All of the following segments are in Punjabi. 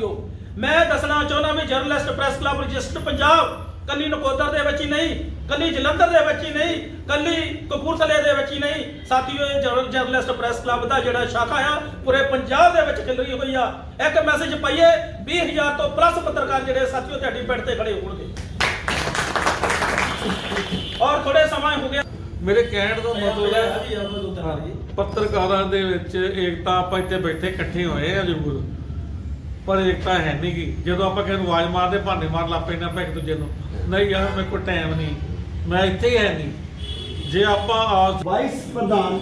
ਸਾਥੀਓ ਮੈਂ ਦੱਸਣਾ ਚਾਹੁੰਦਾ ਵੀ journalist press club register Punjab ਕੱਲੀ ਨਕੋਦਰ ਦੇ ਵਿੱਚ ਹੀ ਨਹੀਂ ਕੱਲੀ ਜਲੰਧਰ ਦੇ ਵਿੱਚ ਹੀ ਨਹੀਂ ਕੱਲੀ ਕਪੂਰਥਲੇ ਦੇ ਵਿੱਚ ਹੀ ਨਹੀਂ। ਸਾਥੀਓ ਇਹ ਜਰ- ਜਰਨਲਿਸਟ ਪ੍ਰੈਸ ਕਲੱਬ ਦਾ ਜਿਹੜਾ ਸ਼ਾਖਾ ਆ ਪੂਰੇ ਪੰਜਾਬ ਦੇ ਵਿੱਚ ਖਿਲਰੀ ਹੋਈ ਆ। ਇੱਕ ਮੈਸੇਜ ਪਾਈਏ 20000 ਤੋਂ ਪਲੱਸ ਪੱਤਰਕਾਰ ਜਿਹੜੇ ਸਾਥੀਓ ਤੁਹਾਡੀ ਪਿੰਡ ਤੇ ਖੜੇ ਹੋਣਗੇ। ਔਰ ਥੋੜੇ ਸਮਾਂ ਹੋ ਗਿਆ। ਮੇਰੇ ਕਹਿਣ ਦਾ ਮਤਲਬ ਹੈ ਪੱਤਰਕਾਰਾਂ ਦੇ ਵਿੱਚ ਏਕਤਾ ਆਪਾਂ ਇੱਥੇ ਬੈਠੇ ਇਕੱਠੇ ਹੋਏ ਆ ਜ਼ਰੂਰ। ਪਰ ਏਕਤਾ ਹੈ ਨਹੀਂ ਗੀ। ਜਦੋਂ ਆਪਾਂ ਕਿਸੇ ਨੂੰ ਆਵਾਜ਼ ਮਾਰਦੇ ਭਾਂਡੇ ਮਾਰ ਲੱਪੇ ਨਾ ਆਪਾਂ ਇੱਕ ਦੂਜੇ ਨੂੰ। ਨਹੀਂ ਯਾਰ ਮੇਰੇ ਕੋਲ ਟਾਈਮ ਨਹੀਂ ਮੈਂ ਇੱਥੇ ਹੀ ਹੈ ਨਹੀਂ ਜੇ ਆਪਾਂ ਆ ਵਾਈਸ ਪ੍ਰਧਾਨ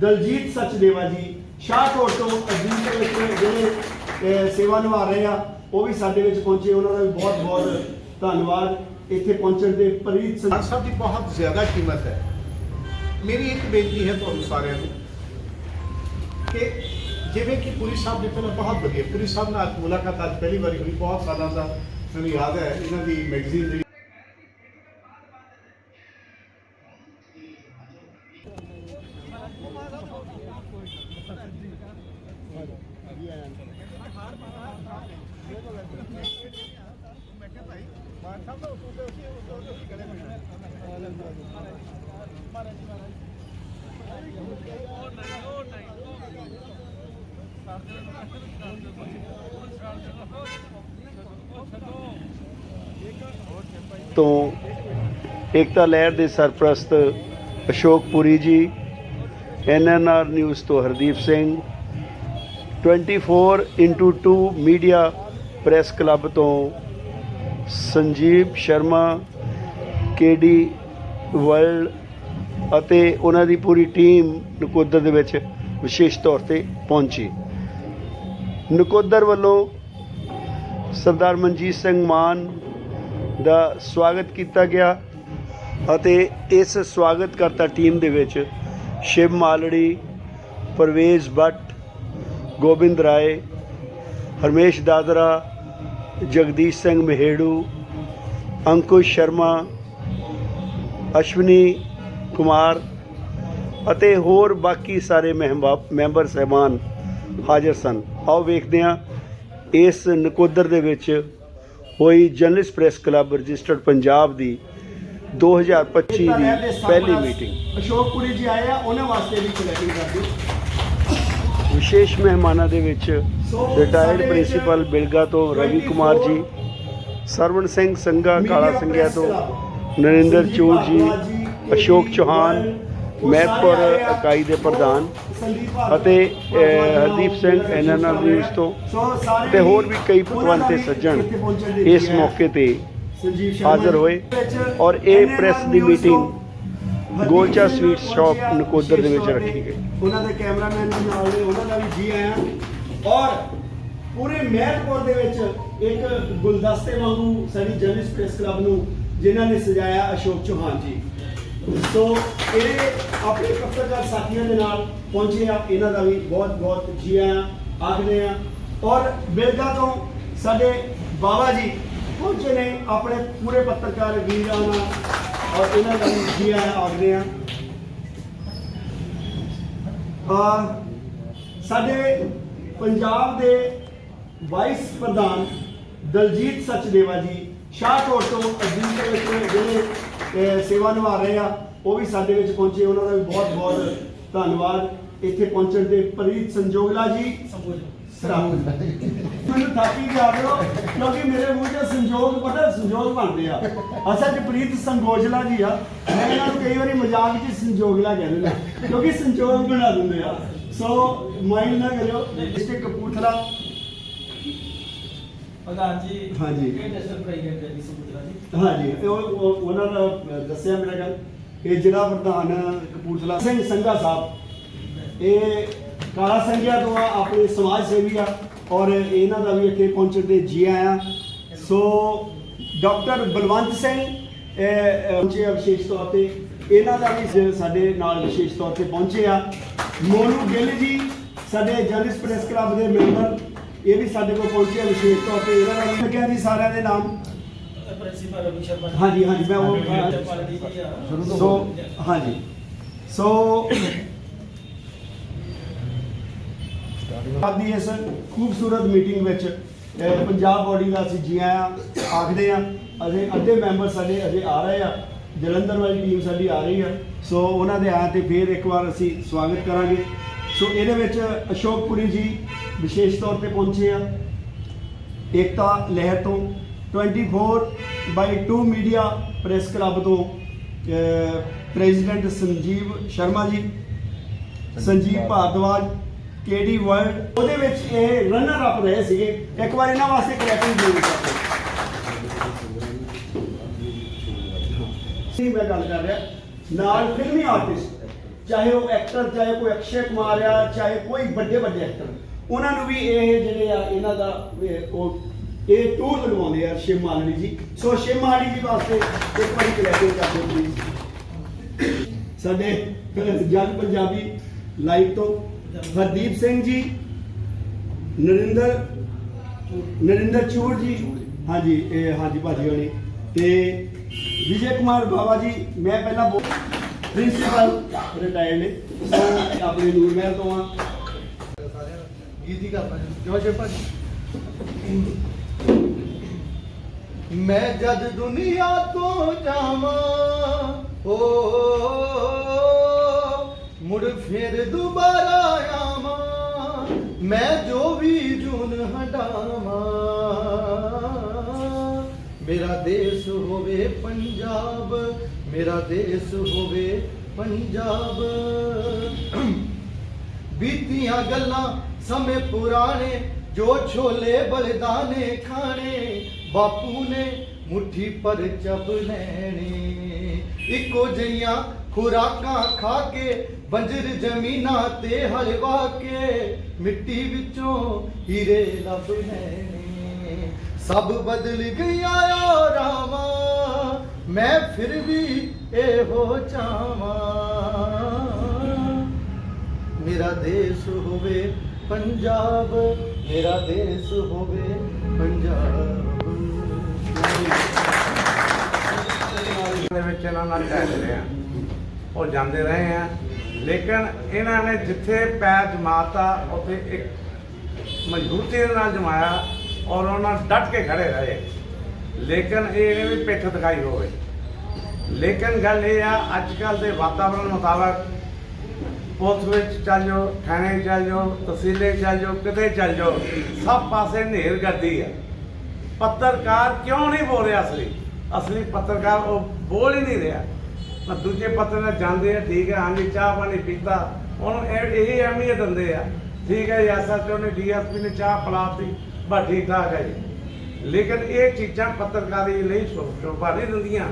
ਦਲਜੀਤ ਸਚਦੇਵਾ ਜੀ ਸ਼ਾਹਕੋਟ ਤੋਂ ਅਜੀਤ ਦੇ ਵਿੱਚ ਜਿਹੜੇ ਸੇਵਾ ਨਿਭਾ ਰਹੇ ਆ ਉਹ ਵੀ ਸਾਡੇ ਵਿੱਚ ਪਹੁੰਚੇ। ਉਹਨਾਂ ਦਾ ਵੀ ਬਹੁਤ ਬਹੁਤ ਧੰਨਵਾਦ। ਇੱਥੇ ਪਹੁੰਚਣ ਦੇ ਪ੍ਰੀਤ ਸਿੰਘ ਸਾਹਿਬ ਦੀ ਬਹੁਤ ਜ਼ਿਆਦਾ ਕੀਮਤ ਹੈ। ਮੇਰੀ ਇੱਕ ਬੇਨਤੀ ਹੈ ਤੁਹਾਨੂੰ ਸਾਰਿਆਂ ਨੂੰ ਕਿ ਜਿਵੇਂ ਕਿ ਪੁਰੀ ਸਾਹਿਬ ਦੇ ਪਹਿਲਾਂ ਬਹੁਤ ਵਧੀਆ ਪੁਰੀ ਸਾਹਿਬ ਨਾਲ ਅੱਜ ਮੁਲਾਕਾਤ ਅੱਜ ਪਹਿਲੀ ਵਾਰੀ ਹੋਈ, ਬਹੁਤ ਸਾਲਾਂ ਦਾ ਮੈਨੂੰ ਯਾਦ ਹੈ, ਇਹਨਾਂ ਦੀ ਮੈਗਜ਼ੀਨ ਜਿਹੜੀ ਤੋਂ ਏਕਤਾ ਲਹਿਰ ਦੇ ਸਰਪ੍ਰਸਤ ਅਸ਼ੋਕ ਪੁਰੀ ਜੀ ਐਨਐਨਆਰ ਨਿਊਜ਼ ਤੋਂ Hardeep Singh 24x2 media press club ਤੋਂ ਸੰਜੀਵ ਸ਼ਰਮਾ ਕੇਡੀ ਵਰਲਡ ਅਤੇ ਉਹਨਾਂ ਦੀ ਪੂਰੀ ਟੀਮ ਨਕੋਦਰ ਦੇ ਵਿੱਚ ਵਿਸ਼ੇਸ਼ ਤੌਰ ਤੇ ਪਹੁੰਚੀ। ਨਕੋਦਰ ਵੱਲੋਂ ਸਰਦਾਰ ਮਨਜੀਤ ਸਿੰਘ ਮਾਨ ਦਾ ਸਵਾਗਤ ਕੀਤਾ ਗਿਆ। ਅਤੇ ਇਸ ਸਵਾਗਤਕਰਤਾ ਟੀਮ ਦੇ ਵਿੱਚ ਸ਼ਿਵ ਮਾਲੜੀ ਪਰਵੇਜ਼ ਬੱਟ ਗੋਬਿੰਦ ਰਾਏ, ਹਰਮੇਸ਼ ਦਾਦਰਾ, ਜਗਦੀਸ਼ ਸਿੰਘ ਮਹੇੜੂ, ਅੰਕੁਸ਼ ਸ਼ਰਮਾ, ਅਸ਼ਵਨੀ ਕੁਮਾਰ ਅਤੇ ਹੋਰ ਬਾਕੀ ਸਾਰੇ ਮਹਿਮਾ- ਮੈਂਬਰ ਸਹਿਬਾਨ ਹਾਜ਼ਰ ਸਨ। ਆਓ ਵੇਖਦੇ ਹਾਂ ਇਸ ਨਕੋਦਰ ਦੇ ਵਿੱਚ ਹੋਈ journalist press club registered Punjab ਦੀ 2025 ਦੀ ਪਹਿਲੀ ਮੀਟਿੰਗ ਅਸ਼ੋਕਪੁਰੀ ਜੀ ਆਏ ਆ ਉਹਨਾਂ ਵਾਸਤੇ ਵੀ ਕਲੈਕਟਿੰਗ ਕਰ ਦਿਓ। ਵਿਸ਼ੇਸ਼ ਮਹਿਮਾਨਾਂ ਦੇ ਵਿੱਚ ਰਿਟਾਇਰਡ ਪ੍ਰਿੰਸੀਪਲ ਬਿਲਗਾ ਤੋਂ ਰਵੀ ਕੁਮਾਰ ਜੀ ਸਰਵਣ ਸਿੰਘ ਸੰਗਾ ਕਾਲਾ ਸਿੰਘਿਆ ਤੋਂ ਨਰਿੰਦਰ ਚੂੜ ਜੀ ਅਸ਼ੋਕ ਚੌਹਾਨ ਮਹਿਤਪੁਰ ਇਕਾਈ ਦੇ ਪ੍ਰਧਾਨ ਅਤੇ ਹਰਦੀਪ ਸਿੰਘ ਐਨਐਨਆਰ ਨਿਊਜ਼ ਤੋਂ ਤੇ ਹੋਰ ਵੀ ਕਈ ਪਤਵੰਤੇ ਸੱਜਣ ਇਸ ਮੌਕੇ ਤੇ ਹਾਜ਼ਰ ਹੋਏ। ਔਰ ਇਹ ਪ੍ਰੈਸ ਦੀ meeting Golcha sweet shop Nakodar ਦੇ ਵਿੱਚ ਰੱਖੀ ਗਈ। ਉਹਨਾਂ ਦੇ ਕੈਮਰਾਮੈਨ ਵੀ ਨਾਲ ਨੇ ਉਹਨਾਂ ਦਾ ਵੀ ਜੀ ਆਇਆਂ। ਔਰ ਪੂਰੇ ਮਹਿਲਪੁਰ ਦੇ ਵਿੱਚ ਇੱਕ ਗੁਲਦਸਤੇ ਵਾਂਗੂ ਸਾਡੀ ਜਰਨਲਿਸਟ ਪ੍ਰੈਸ ਕਲੱਬ ਨੂੰ ਜਿਨ੍ਹਾਂ ਨੇ ਸਜਾਇਆ ਅਸ਼ੋਕ ਚੌਹਾਨ ਜੀ। ਸੋ ਇਹ ਆਪਣੇ ਪੱਤਰਕਾਰ ਸਾਥੀਆਂ ਦੇ ਨਾਲ ਪਹੁੰਚੇ ਆ। ਇਹਨਾਂ ਦਾ ਵੀ ਬਹੁਤ ਬਹੁਤ ਜੀ ਆਇਆਂ। ਆਖਦੇ ਆ। ਔਰ ਬਿਲਗਾ ਤੋਂ ਸਾਡੇ ਬਾਬਾ ਜੀ ਪਹੁੰਚੇ ਨੇ ਆਪਣੇ ਪੂਰੇ ਪੱਤਰਕਾਰ ਵੀਰਾਂ ਨਾਲ ਔਰ ਇਹਨਾਂ ਦਾ ਜੀ ਆਇਆਂ ਆ। ਆ ਸਾਡੇ ਪੰਜਾਬ ਦੇ ਵਾਈਸ ਪ੍ਰਧਾਨ ਦਲਜੀਤ ਸਚਦੇਵਾ ਜੀ ਸ਼ਾਹਕੋਟ ਤੋਂ ਅਜੀਤ ਦੇ ਵਿੱਚ ਜਿਹੜੇ ਸੇਵਾ ਨਿਭਾ ਰਹੇ ਆ, ਉਹ ਵੀ ਸਾਡੇ ਵਿੱਚ ਪਹੁੰਚੇ। ਉਹਨਾਂ ਦਾ ਵੀ ਬਹੁਤ ਬਹੁਤ ਧੰਨਵਾਦ। ਇੱਥੇ ਪਹੁੰਚਣ ਦੇ ਪ੍ਰੀਤ ਸੰਜੋਗਲਾ ਜੀ। ਮੈਨੂੰ ਥਾਪੀ ਜਾ ਰਹੇ ਹੋ ਕਿਉਂਕਿ ਮੇਰੇ ਮੂੰਹ 'ਚ ਸੰਜੋਗ ਪਤਾ ਸੰਜੋਗ ਬਣਦੇ ਆ। ਅਸਲ 'ਚ ਪ੍ਰੀਤ ਸੰਗੋਜਲਾ ਜੀ ਆ। ਮੈਂ ਇਹਨਾਂ ਨੂੰ ਕਈ ਵਾਰੀ ਮਜ਼ਾਕ ਵਿੱਚ ਸੰਜੋਗਲਾ ਕਹਿ ਦਿੰਦਾ ਕਿਉਂਕਿ ਸੰਜੋਗ ਬਣਾ ਦਿੰਦੇ ਆ। ਸੋ ਮਾਈਂਡ ਨਾ ਕਰਿਓ ਡਿਸਟ੍ਰਿਕਟ ਕਪੂਰਥਲਾ। ਪ੍ਰਧਾਨ ਜੀ ਹਾਂਜੀ। ਇਹ ਜੀ ਹਾਂਜੀ ਉਹ ਉਹਨਾਂ ਦਾ ਦੱਸਿਆ ਮੇਰਾ ਗੱਲ ਇਹ ਜਿਹੜਾ ਪ੍ਰਧਾਨ ਕਪੂਰਥਲਾ ਸਿੰਘ ਸੰਘਾ ਸਾਹਿਬ। ਇਹ ਕਾਲਾ ਸੰਘਿਆ ਤੋਂ ਆ ਆਪਣੇ ਸਮਾਜ ਸੇਵੀ ਆ ਔਰ ਇਹਨਾਂ ਦਾ ਵੀ ਇੱਥੇ ਪਹੁੰਚਣ ਤੇ ਜੀ ਆਇਆਂ। ਸੋ ਡਾਕਟਰ ਬਲਵੰਤ ਸਿੰਘ ਪਹੁੰਚੇ ਆ ਵਿਸ਼ੇਸ਼ ਤੌਰ ਤੇ। ਇਹਨਾਂ ਦਾ ਵੀ ਸਾਡੇ ਨਾਲ ਵਿਸ਼ੇਸ਼ ਤੌਰ ਤੇ ਪਹੁੰਚੇ ਆ। ਮੋਨੂ ਗਿੱਲ ਜੀ ਸਾਡੇ ਜਰਨਲਿਸਟ ਪ੍ਰੈਸ ਕਲੱਬ ਦੇ ਮੈਂਬਰ ਇਹ ਵੀ ਸਾਡੇ ਕੋਲ ਪਹੁੰਚੇ ਆ ਵਿਸ਼ੇਸ਼ ਤੌਰ ਤੇ। ਇਹਨਾਂ ਦਾ ਵੀ ਲੱਗਿਆ ਜੀ ਸਾਰਿਆਂ ਦੇ ਨਾਮ। ਪ੍ਰਿੰਸੀਪਲ ਰਵੀ ਸ਼ਰਮਾ। ਹਾਂਜੀ, ਹਾਂਜੀ, ਮੈਂ ਉਹ-। ਸੋ ਹਾਂਜੀ। ਸੋ ਆਦੀ ਇਸ ਖੂਬਸੂਰਤ ਮੀਟਿੰਗ ਵਿੱਚ ਪੰਜਾਬ ਬੋਡੀ ਦਾ ਅਸੀਂ ਜੀ ਆਇਆਂ ਆਖਦੇ ਆ ਅਜੇ ਅੱਧੇ ਮੈਂਬਰ ਸਾਡੇ ਅਜੇ ਆ ਰਹੇ ਆ ਜਲੰਧਰ ਵਾਲੀ ਟੀਮ ਸਾਡੀ ਆ ਰਹੀ ਆ ਸੋ ਉਹਨਾਂ ਦੇ ਆਇਆ ਤੇ ਫਿਰ ਇੱਕ ਵਾਰ ਅਸੀਂ ਸਵਾਗਤ ਕਰਾਂਗੇ। ਸੋ ਇਹਦੇ ਵਿੱਚ ਅਸ਼ੋਕ ਪੁਰੀ ਜੀ ਵਿਸ਼ੇਸ਼ ਤੌਰ ਤੇ ਪਹੁੰਚੇ ਆ। ਏਕਤਾ ਲਹਿਰ ਤੋਂ 24 ਬਾਈ 2 ਮੀਡੀਆ ਪ੍ਰੈਸ ਕਲੱਬ ਤੋਂ ਪ੍ਰੈਜ਼ੀਡੈਂਟ ਸੰਜੀਵ ਸ਼ਰਮਾ ਜੀ ਸੰਜੀਵ ਭਾਰਦਵਾਜ ਕੇਡੀ ਵਰਲਡ ਉਹਦੇ ਵਿੱਚ ਇਹ ਰਨਰ ਅਪ ਰਹੇ ਸੀਗੇ। ਇੱਕ ਵਾਰ ਇਹਨਾਂ ਵਾਸਤੇ ਕ੍ਰੈਪਿੰਗ ਜ਼ਰੂਰ ਕਰਦੇ ਸੀ ਮੈਂ ਗੱਲ ਕਰ ਰਿਹਾ। ਨਾਲ ਫਿਲਮੀ ਆਰਟਿਸਟ ਚਾਹੇ ਉਹ ਐਕਟਰ ਚਾਹੇ ਕੋਈ ਅਕਸ਼ੇ ਕੁਮਾਰ ਆ, ਚਾਹੇ ਕੋਈ ਵੱਡੇ ਵੱਡੇ ਐਕਟਰ ਉਹਨਾਂ ਨੂੰ ਵੀ ਇਹ ਜਿਹੜੇ ਆ, ਇਹਨਾਂ ਦਾ ਉਹ, ਇਹ ਟੂਰ ਲਗਵਾਉਂਦੇ ਆ ਸ਼ਿਵ ਮਾਲਣੀ ਜੀ। ਸੋ ਸ਼ਿਵ ਮਾਲਣੀ ਜੀ ਵਾਸਤੇ ਇੱਕ ਵਾਰੀ ਕਲੈਕਟਿਵ ਕਰ ਦਿਓ ਪਲੀਜ਼ ਸਾਡੇ ਜਨ ਪੰਜਾਬੀ ਲਾਈਵ ਤੋਂ ਹਰਦੀਪ ਸਿੰਘ ਜੀ, ਨਰਿੰਦਰ ਨਰਿੰਦਰ ਚੂੜ ਜੀ, ਹਾਂਜੀ, ਇਹ ਹਾਂਜੀ ਭਾਜੀ ਹੋਣੀ, ਤੇ ਵਿਜੇ ਕੁਮਾਰ ਬਾਵਾ ਜੀ, ਮੈਂ ਪਹਿਲਾਂ ਪ੍ਰਿੰਸੀਪਲ ਰਿਟਾਇਰਡ ਨੇ, ਸੋ ਆਪਣੇ ਨੂਰ ਮਹਿਲ ਤੋਂ ਆ। ਗੀਤੀ ਕਰਦਾ ਜੋ। ਜੇ ਭਾਜੀ। ਮੈਂ ਜਦ ਦੁਨੀਆ ਤੋਂ ਜਾਵਾਂ, ਓ ਮੁੜ ਫਿਰ ਦੁਬਾਰਾ ਆਵਾਂ, ਮੈਂ ਜੋ ਵੀ ਜੂਨ ਹਟਾਵਾਂ। ਮੇਰਾ ਦੇਸ਼ ਹੋਵੇ ਪੰਜਾਬ, ਮੇਰਾ ਦੇਸ਼ ਹੋਵੇ ਪੰਜਾਬ। ਬੀਤੀਆਂ ਗੱਲਾਂ ਸਮੇਂ ਪੁਰਾਣੇ, ਜੋ ਛੋਲੇ ਬਲਦਾਨੇ ਖਾਣੇ, ਬਾਪੂ ਨੇ ਮੁੱਠੀ ਪਰ ਚੱਬ ਲੈਣੇ। ਇੱਕੋ ਜਈਆਂ ਖੁਰਾਕਾਂ ਖਾ ਕੇ ਬੰਜਰ ਜ਼ਮੀਨਾਂ ਤੇ ਹਲਵਾ ਕੇ ਮਿੱਟੀ ਵਿੱਚੋਂ ਹੀਰੇ ਲੱਭ ਲੈਣੇ ਸਭ ਬਦਲ ਗਿਆ ਓ ਰਾਮਾ ਮੈਂ ਫਿਰ ਵੀ ਇਹੋ ਚਾਹਾਂ। ਮੇਰਾ ਦੇਸ਼ ਹੋਵੇ ਪੰਜਾਬ, ਮੇਰਾ ਦੇਸ਼ ਹੋਵੇ ਪੰਜਾਬ। ਦੇ ਵਿੱਚ ਇਹਨਾਂ ਨਾਲ ਟਹਿਲ ਰਹੇ ਆ। ਉਹ ਜਾਂਦੇ ਰਹੇ ਆ। ਲੇਕਿਨ ਇਹਨਾਂ ਨੇ ਜਿੱਥੇ ਪੈਰ ਜਮਾਤਾ, ਉੱਥੇ ਇੱਕ ਮਜ਼ਬੂਤੀ ਦੇ ਨਾਲ ਜਮਾਇਆ ਔਰ ਉਹਨਾਂ ਡਟ ਕੇ ਖੜੇ ਰਹੇ। ਲੇਕਿਨ ਇਹ ਨਹੀਂ ਵੀ ਪਿੱਠ ਦਿਖਾਈ ਹੋਵੇ। ਲੇਕਿਨ ਗੱਲ ਇਹ ਆ ਅੱਜ ਕੱਲ ਦੇ ਵਾਤਾਵਰਣ ਮੁਤਾਬਕ ਪੁਲਿਸ ਵਿੱਚ ਚੱਲ ਜਾਓ, ਥਾਣੇ ਚੱਲ ਜਾਓ, ਤਹਿਸੀਲੇ ਚੱਲ ਜਾਓ, ਕਿਤੇ ਚੱਲ ਜਾਓ, ਸਭ ਪਾਸੇ ਹਨੇਰ ਗੱਦੀ ਆ। ਪੱਤਰਕਾਰ ਕਿਉਂ ਨਹੀਂ ਬੋਲ ਰਿਹਾ ਅਸਲੀ? ਅਸਲੀ ਪੱਤਰਕਾਰ ਉਹ ਬੋਲ ਹੀ ਨਹੀਂ ਰਿਹਾ। ਮੈਂ ਦੂਜੇ ਨਾਲ ਜਾਂਦੇ ਆ, ਠੀਕ ਹੈ ਹਾਂਜੀ, ਚਾਹ ਪਾਣੀ ਪੀਤਾ। ਉਹਨੂੰ ਇਹ ਅਹਿਮੀਅਤ ਦਿੰਦੇ ਆ। ਠੀਕ ਹੈ ਐਸਐਚਓ ਨੇ ਡੀਐਸਪੀ ਨੇ ਚਾਹ ਪਲਾਤੀ, ਬਸ ਠੀਕ ਠਾਕ ਹੈ ਜੀ। ਲੇਕਿਨ ਇਹ ਚੀਜ਼ਾਂ ਪੱਤਰਕਾਰੀ ਲਈ ਸ਼ੋਭਾ ਨਹੀਂ ਦਿੰਦੀਆਂ।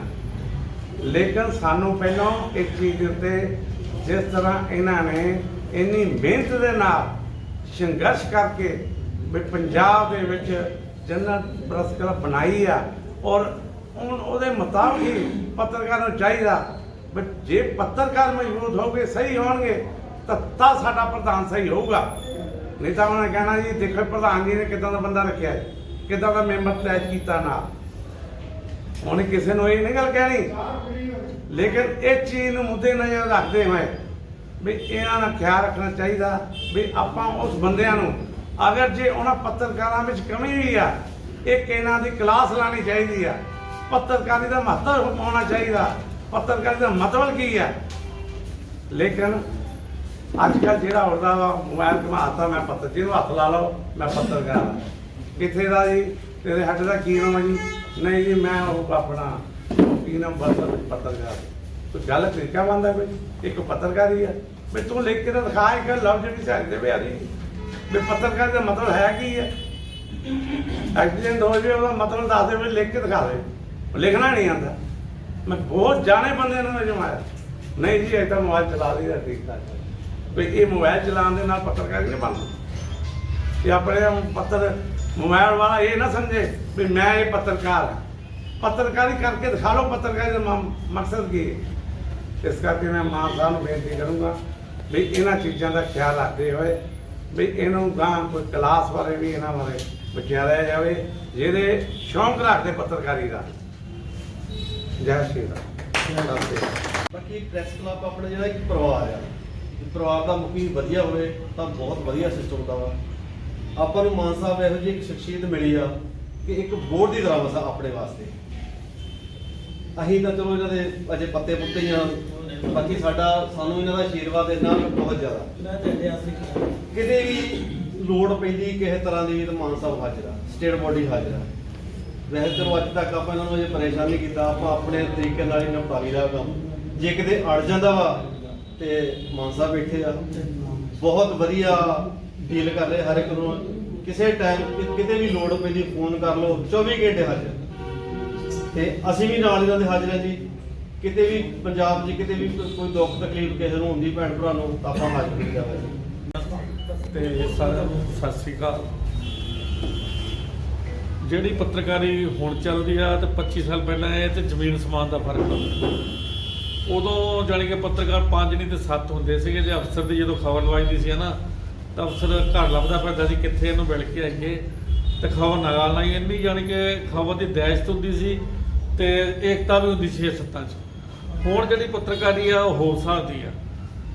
ਲੇਕਿਨ ਸਾਨੂੰ ਪਹਿਲਾਂ ਇੱਕ ਚੀਜ਼ ਦੇ ਉੱਤੇ ਜਿਸ ਤਰ੍ਹਾਂ ਇਹਨਾਂ ਨੇ ਇੰਨੀ ਮਿਹਨਤ ਦੇ ਨਾਲ ਸੰਘਰਸ਼ ਕਰਕੇ ਵੀ ਪੰਜਾਬ ਦੇ ਵਿੱਚ ਜਨਰਲ ਪ੍ਰੈਸ ਕਲੱਬ ਬਣਾਈ ਆ ਔਰ ਹੁਣ ਉਹਦੇ ਮੁਤਾਬਕ ਹੀ ਪੱਤਰਕਾਰਾਂ ਨੂੰ ਚਾਹੀਦਾ ਵੀ ਜੇ ਪੱਤਰਕਾਰ ਮਜ਼ਬੂਤ ਹੋਗੇ ਸਹੀ ਹੋਣਗੇ, ਤਾਂ ਤਾਂ ਸਾਡਾ ਪ੍ਰਧਾਨ ਸਹੀ ਹੋਊਗਾ। ਨਹੀਂ ਤਾਂ ਉਹਨਾਂ ਨੇ ਕਹਿਣਾ ਜੀ, ਦੇਖੋ ਪ੍ਰਧਾਨ ਜੀ ਨੇ ਕਿਦਾਂ ਦਾ ਬੰਦਾ ਰੱਖਿਆ ਹੈ, ਕਿਦਾਂ ਦਾ ਮੈਂਬਰ ਤੈਅ ਕੀਤਾ ਨਾਲ ਉਹਨੇ ਕਿਸੇ ਨੂੰ ਇਹ ਨਹੀਂ ਗੱਲ ਕਹਿਣੀ। ਲੇਕਿਨ ਇਹ ਚੀਜ਼ ਨੂੰ ਮੁੱਦੇ ਨਜ਼ਰ ਰੱਖਦੇ ਹੋਏ ਵੀ ਇਹਨਾਂ ਦਾ ਖਿਆਲ ਰੱਖਣਾ ਚਾਹੀਦਾ ਵੀ ਆਪਾਂ ਉਸ ਬੰਦਿਆਂ ਨੂੰ, ਅਗਰ ਜੇ ਉਹਨਾਂ ਪੱਤਰਕਾਰਾਂ ਵਿੱਚ ਕਮੀ ਵੀ ਆ ਇੱਕ ਇਹਨਾਂ ਦੀ ਕਲਾਸ ਲਾਣੀ ਚਾਹੀਦੀ ਆ, ਪੱਤਰਕਾਰੀ ਦਾ ਮਹੱਤਵ ਪਾਉਣਾ ਚਾਹੀਦਾ। ਪੱਤਰਕਾਰੀ ਦਾ ਮਤਲਬ ਕੀ ਹੈ? ਲੇਕਿਨ ਅੱਜ ਕੱਲ ਜਿਹੜਾ ਉੜਦਾ ਵਾ, ਮੋਬਾਈਲ ਘਮਾਤਾ ਮੈਂ ਪੱਤਰ, ਜਿਹਨੂੰ ਹੱਥ ਲਾ ਲਓ, ਮੈਂ ਪੱਤਰਕਾਰ ਹਾਂ। ਕਿੱਥੇ ਦਾ ਜੀ? ਤੇਰੇ ਹੱਥ ਦਾ ਕੀ ਨਾਮ ਹੈ ਜੀ? ਨਹੀਂ ਜੀ, ਮੈਂ ਉਹ ਆਪਣਾ ਕੀ ਨਾਮ, ਬਸ ਪੱਤਰਕਾਰ ਤੂੰ ਗੱਲ ਤਰੀਕਾ ਬੰਦਾ ਕੋਈ? ਇੱਕ ਪੱਤਰਕਾਰੀ ਹੈ ਵੀ ਤੂੰ ਲਿਖ ਕੇ ਤਾਂ ਦਿਖਾ, ਇੱਕ ਲਫ਼ਜ਼ ਵੀ ਸਾਈਡ ਦੇ। ਬਿਆਰੀ ਵੀ ਪੱਤਰਕਾਰ ਦਾ ਮਤਲਬ ਹੈ ਕੀ ਹੈ ਐਕਸੀਡੈਂਟ ਹੋ ਜਾਵੇ, ਉਹਦਾ ਮਤਲਬ ਦੱਸ ਦੇ, ਵੀ ਲਿਖ ਕੇ ਦਿਖਾ ਦੇ। ਉਹ ਲਿਖਣਾ ਨਹੀਂ ਆਉਂਦਾ। ਮੈਂ ਬਹੁਤ ਜਾਣੇ ਬੰਦੇ ਇਹਨਾਂ ਨੂੰ ਜਮਾਇਆ। ਨਹੀਂ ਜੀ ਇਹ ਤਾਂ ਮੋਬਾਈਲ ਚਲਾ ਲਈਦਾ ਠੀਕ ਠਾਕ ਵੀ ਇਹ ਮੋਬਾਈਲ ਚਲਾਉਣ ਦੇ ਨਾਲ ਪੱਤਰਕਾਰੀ ਨਹੀਂ ਬਣਦਾ। ਇਹ ਆਪਣੇ ਪੱਤਰ, ਮੋਬਾਈਲ ਵਾਲਾ ਇਹ ਨਾ ਸਮਝੇ ਵੀ ਮੈਂ ਇਹ ਪੱਤਰਕਾਰ ਹਾਂ। ਪੱਤਰਕਾਰੀ ਕਰਕੇ ਦਿਖਾ ਲਓ, ਪੱਤਰਕਾਰੀ ਦਾ ਮਕਸਦ ਕੀ ਹੈ? ਇਸ ਕਰਕੇ ਮੈਂ ਮਾਨ ਸਾਹਿਬ ਨੂੰ ਬੇਨਤੀ ਕਰੂੰਗਾ ਵੀ ਇਹਨਾਂ ਚੀਜ਼ਾਂ ਦਾ ਖਿਆਲ ਰੱਖਦੇ ਹੋਏ, ਵੀ ਇਹਨੂੰ ਗਾਂ ਕੋਈ ਕਲਾਸ ਬਾਰੇ ਵੀ ਇਹਨਾਂ ਬਾਰੇ ਵਿਚਾਰਿਆ ਜਾਵੇ, ਜਿਹਦੇ ਸ਼ੌਂਕ ਰੱਖਦੇ ਪੱਤਰਕਾਰੀ ਦਾ। ਜੈ ਸ਼੍ਰੀ ਰਾਮ। ਬਾਕੀ ਪ੍ਰੈਸ ਕਲੱਬ ਆਪਣਾ ਜਿਹੜਾ ਇੱਕ ਪਰਿਵਾਰ ਆ ਪਰਿਵਾਰ ਦਾ ਮੁਖੀ ਵਧੀਆ ਹੋਵੇ ਤਾਂ ਬਹੁਤ ਵਧੀਆ ਸਿਸਟਮ ਹੁੰਦਾ ਵਾ। ਆਪਾਂ ਨੂੰ ਮਾਨ ਸਾਹਿਬ ਇਹੋ ਜਿਹੀ ਇੱਕ ਸ਼ਖਸੀਅਤ ਮਿਲੀ ਆ ਕਿ ਇੱਕ ਬੋਰਡ ਦੀ ਤਰ੍ਹਾਂ ਵਸਾ ਆਪਣੇ ਵਾਸਤੇ। ਅਸੀਂ ਤਾਂ ਚਲੋ ਇਹਨਾਂ ਦੇ ਅਜੇ ਪੱਤੇ ਪੁੱਤੇ ਹੀ ਆ। ਬਾਕੀ ਸਾਡਾ, ਸਾਨੂੰ ਇਹਨਾਂ ਦਾ ਆਸ਼ੀਰਵਾਦ ਇੰਨਾ ਕੁ ਬਹੁਤ ਜ਼ਿਆਦਾ। ਕਿਤੇ ਵੀ ਲੋੜ ਪੈਂਦੀ, ਕਿਸੇ ਤਰ੍ਹਾਂ ਦੀ ਤਾਂ ਮਾਨ ਸਾਹਿਬ ਹਾਜ਼ਰ ਆ ਸਟੇਟ ਬੋਡੀ ਹਾਜ਼ਰ ਆ। ਵੈਸੇ ਚਲੋ ਅੱਜ ਤੱਕ ਆਪਾਂ ਇਹਨਾਂ ਨੂੰ ਅਜੇ ਪਰੇਸ਼ਾਨ ਨਹੀਂ ਕੀਤਾ, ਆਪਾਂ ਆਪਣੇ ਤਰੀਕੇ ਨਾਲ ਹੀ ਨਿਪਟਾ ਲਈਦਾ ਕੰਮ। ਜੇ ਕਿਤੇ ਅੜ ਜਾਂਦਾ ਵਾ ਤੇ ਮਾਨਸਾ ਬੈਠੇ ਆ। ਬਹੁਤ ਵਧੀਆ ਡੀਲ ਕਰ ਰਹੇ ਹਰ ਇੱਕ ਨੂੰ। ਕਿਸੇ ਟਾਈਮ ਕਿਤੇ ਵੀ ਲੋੜ ਪੈਂਦੀ ਫੋਨ ਕਰ ਲਓ 24 ਘੰਟੇ ਹਾਜ਼ਰ। ਤੇ ਅਸੀਂ ਵੀ ਨਾਲ ਇਹਨਾਂ ਦੇ ਹਾਜ਼ਰ ਹਾਂ ਜੀ। ਕਿਤੇ ਵੀ ਪੰਜਾਬ 'ਚ ਕਿਤੇ ਵੀ ਕੋਈ- ਦੁੱਖ ਤਕਲੀਫ ਕਿਸੇ ਨੂੰ ਹੁੰਦੀ, ਭੈਣ ਭਰਾ ਨੂੰ, ਤਾਂ ਆਪਾਂ ਹਾਜ਼ਰ ਹੋ ਜਾਵਾਂਗੇ ਤੇ ਸਤਿ ਸ੍ਰੀ ਅਕਾਲ। ਜਿਹੜੀ ਪੱਤਰਕਾਰੀ ਹੁਣ ਚੱਲਦੀ ਆ ਤੇ 25 ਸਾਲ ਪਹਿਲਾਂ ਇਹ ਤੇ ਜ਼ਮੀਨ ਸਮਾਨ ਦਾ ਫ਼ਰਕ ਆ ਉਦੋਂ ਜਾਣੀ ਕਿ ਪੱਤਰਕਾਰ ਪੰਜ ਨਹੀਂ ਤੇ ਸੱਤ ਹੁੰਦੇ ਸੀਗੇ, ਜੇ ਅਫਸਰ ਦੀ ਜਦੋਂ ਖਬਰ ਲਵਾਈਦੀ ਸੀ ਨਾ ਤਾਂ ਅਫਸਰ ਘਰ ਲੱਭਦਾ ਪੈਂਦਾ ਸੀ ਕਿੱਥੇ ਇਹਨੂੰ ਮਿਲ ਕੇ ਆਈਏ, ਤੇ ਖਬਰ ਨਾਲ ਨਹੀਂ ਇੰਨੀ ਜਾਣੀ ਕਿ ਖਬਰ ਦੀ ਦਹਿਸ਼ਤ ਹੁੰਦੀ ਸੀ ਤੇ ਏਕਤਾ ਵੀ ਹੁੰਦੀ ਸੀ ਇਹ ਸੱਤਾਂ 'ਚ। ਹੁਣ ਜਿਹੜੀ ਪੱਤਰਕਾਰੀ ਆ, ਉਹ ਹੋਰ ਹਿਸਾਬ ਆ।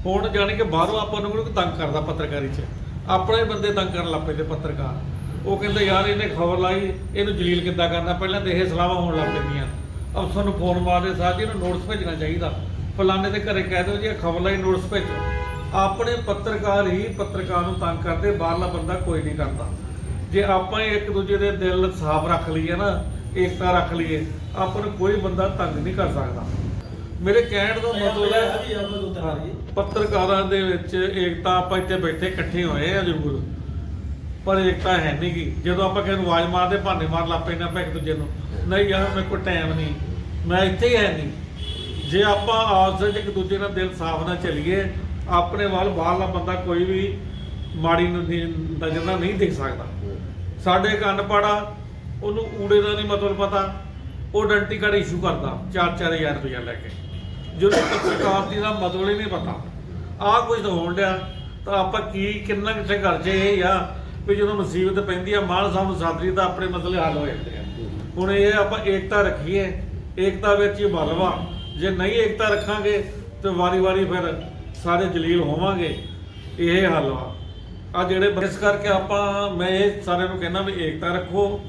ਹੁਣ ਜਾਣੀ ਕਿ ਬਾਹਰੋਂ ਆਪਾਂ ਨੂੰ ਤੰਗ ਕਰਦਾ ਪੱਤਰਕਾਰੀ 'ਚ। ਆਪਣੇ ਬੰਦੇ ਤੰਗ ਕਰਨ ਲੱਗ ਪਏ ਤੇ ਪੱਤਰਕਾਰ। ਉਹ ਕਹਿੰਦੇ ਯਾਰ ਇਹਨੇ ਖਬਰ ਲਾਈ, ਇਹਨੂੰ ਜਲੀਲ ਕਿੱਦਾਂ ਕਰਨਾ? ਪਹਿਲਾਂ ਤੇ ਇਹ ਸਲਾਹਾਂ ਹੋਣ ਲੱਗ ਪੈਂਦੀਆਂ ਅਫਸਰ ਨੂੰ ਫੋਨ ਮਾਰਦੇ ਸਾਹ ਜੀ, ਇਹਨੂੰ ਨੋਟਿਸ ਭੇਜਣਾ ਚਾਹੀਦਾ। ਫਲਾਣੇ ਦੇ ਘਰੇ ਕਹਿ ਦਿਓ ਜੀ, ਇਹ ਖਬਰ ਲਈ ਨੋਟਿਸ ਭੇਜੋ। ਆਪਣੇ ਪੱਤਰਕਾਰ ਹੀ ਪੱਤਰਕਾਰ ਨੂੰ ਤੰਗ ਕਰਦੇ, ਬਾਹਰਲਾ ਬੰਦਾ ਕੋਈ ਨਹੀਂ ਕਰਦਾ। ਜੇ ਆਪਾਂ ਇੱਕ ਦੂਜੇ ਦੇ ਦਿਲ ਸਾਫ਼ ਰੱਖ ਲਈਏ ਨਾ, ਏਕਤਾ ਰੱਖ ਲਈਏ, ਆਪਾਂ ਨੂੰ ਕੋਈ ਬੰਦਾ ਤੰਗ ਨਹੀਂ ਕਰ ਸਕਦਾ। ਮੇਰੇ ਕਹਿਣ ਦਾ ਮਤਲਬ ਹੈ, ਪੱਤਰਕਾਰਾਂ ਦੇ ਵਿੱਚ ਏਕਤਾ, ਆਪਾਂ ਇੱਥੇ ਬੈਠੇ ਇਕੱਠੇ ਹੋਏ ਆ ਜ਼ਰੂਰ। ਪਰ ਏਕਤਾ ਹੈ ਨਹੀਂ ਗੀ। ਜਦੋਂ ਆਪਾਂ ਕਿਸੇ ਨੂੰ ਆਵਾਜ਼ ਮਾਰਦੇ ਭਾਂਡੇ ਮਾਰ ਲੱਗ ਪੈਂਦੇ ਆਪਾਂ ਇੱਕ ਦੂਜੇ ਨੂੰ। ਨਹੀਂ ਯਾਰ, ਮੇਰੇ ਕੋਲ ਟਾਈਮ ਨਹੀਂ ਮੈਂ ਇੱਥੇ ਹੀ ਹੈ ਨਹੀਂ ਜੇ ਆਪਾਂ ਆਪਸ ਵਿੱਚ ਇੱਕ ਦੂਜੇ ਨਾਲ ਦਿਲ ਸਾਫ਼ ਨਾਲ ਚੱਲੀਏ, ਆਪਣੇ ਵੱਲ ਬਾਹਰਲਾ ਬੰਦਾ ਕੋਈ ਵੀ ਮਾੜੀ ਨਜ਼ਰ ਨਾਲ ਨਹੀਂ ਦੇਖ ਸਕਦਾ। ਸਾਡੇ ਇੱਕ ਅਨਪੜਾ ਉਹਨੂੰ ਊੜੇ ਦਾ ਨਹੀਂ ਮਤਲਬ ਪਤਾ। ਉਹ ਡੰਟੀ ਕਾਰਡ ਇਸ਼ੂ ਕਰਦਾ 4-4000 ਰੁਪਇਆ ਲੈ ਕੇ। ਜਦੋਂ ਪੱਤਰਕਾਰ ਦੀ ਦਾ ਮਤਲਬ ਹੀ ਨਹੀਂ ਪਤਾ। ਆਹ ਕੁਝ ਤਾਂ ਹੋਣ ਡਿਆ। ਤਾਂ ਆਪਾਂ ਕੀ ਕਿੰਨਾ ਕਿੱਥੇ ਕਰ ਇਹ ਆ ਵੀ ਜਦੋਂ ਮੁਸੀਬਤ ਪੈਂਦੀ ਆ, ਮਾਲ ਸਾਨੂੰ ਸਾਦਰੀ ਤਾਂ ਆਪਣੇ ਮਸਲੇ ਹੱਲ ਹੋ ਜਾਂਦੇ ਆ। ਹੁਣ ਇਹ ਆਪਾਂ ਏਕਤਾ ਰੱਖੀਏ, ਏਕਤਾ ਵਿੱਚ ਹੀ ਬਲਵਾ ਜੇ ਨਹੀਂ ਏਕਤਾ ਰੱਖਾਂਗੇ, ਤੇ ਵਾਰੀ-ਵਾਰੀ ਫਿਰ ਸਾਰੇ ਜਲੀਲ ਹੋਵਾਂਗੇ। ਇਹ ਹੱਲ ਵਾ। ਆ ਜਿਹੜੇ ਇਸ ਕਰਕੇ ਆਪਾਂ, ਮੈਂ ਇਹ ਸਾਰਿਆਂ ਨੂੰ ਕਹਿੰਦਾ ਵੀ ਏਕਤਾ ਰੱਖੋ,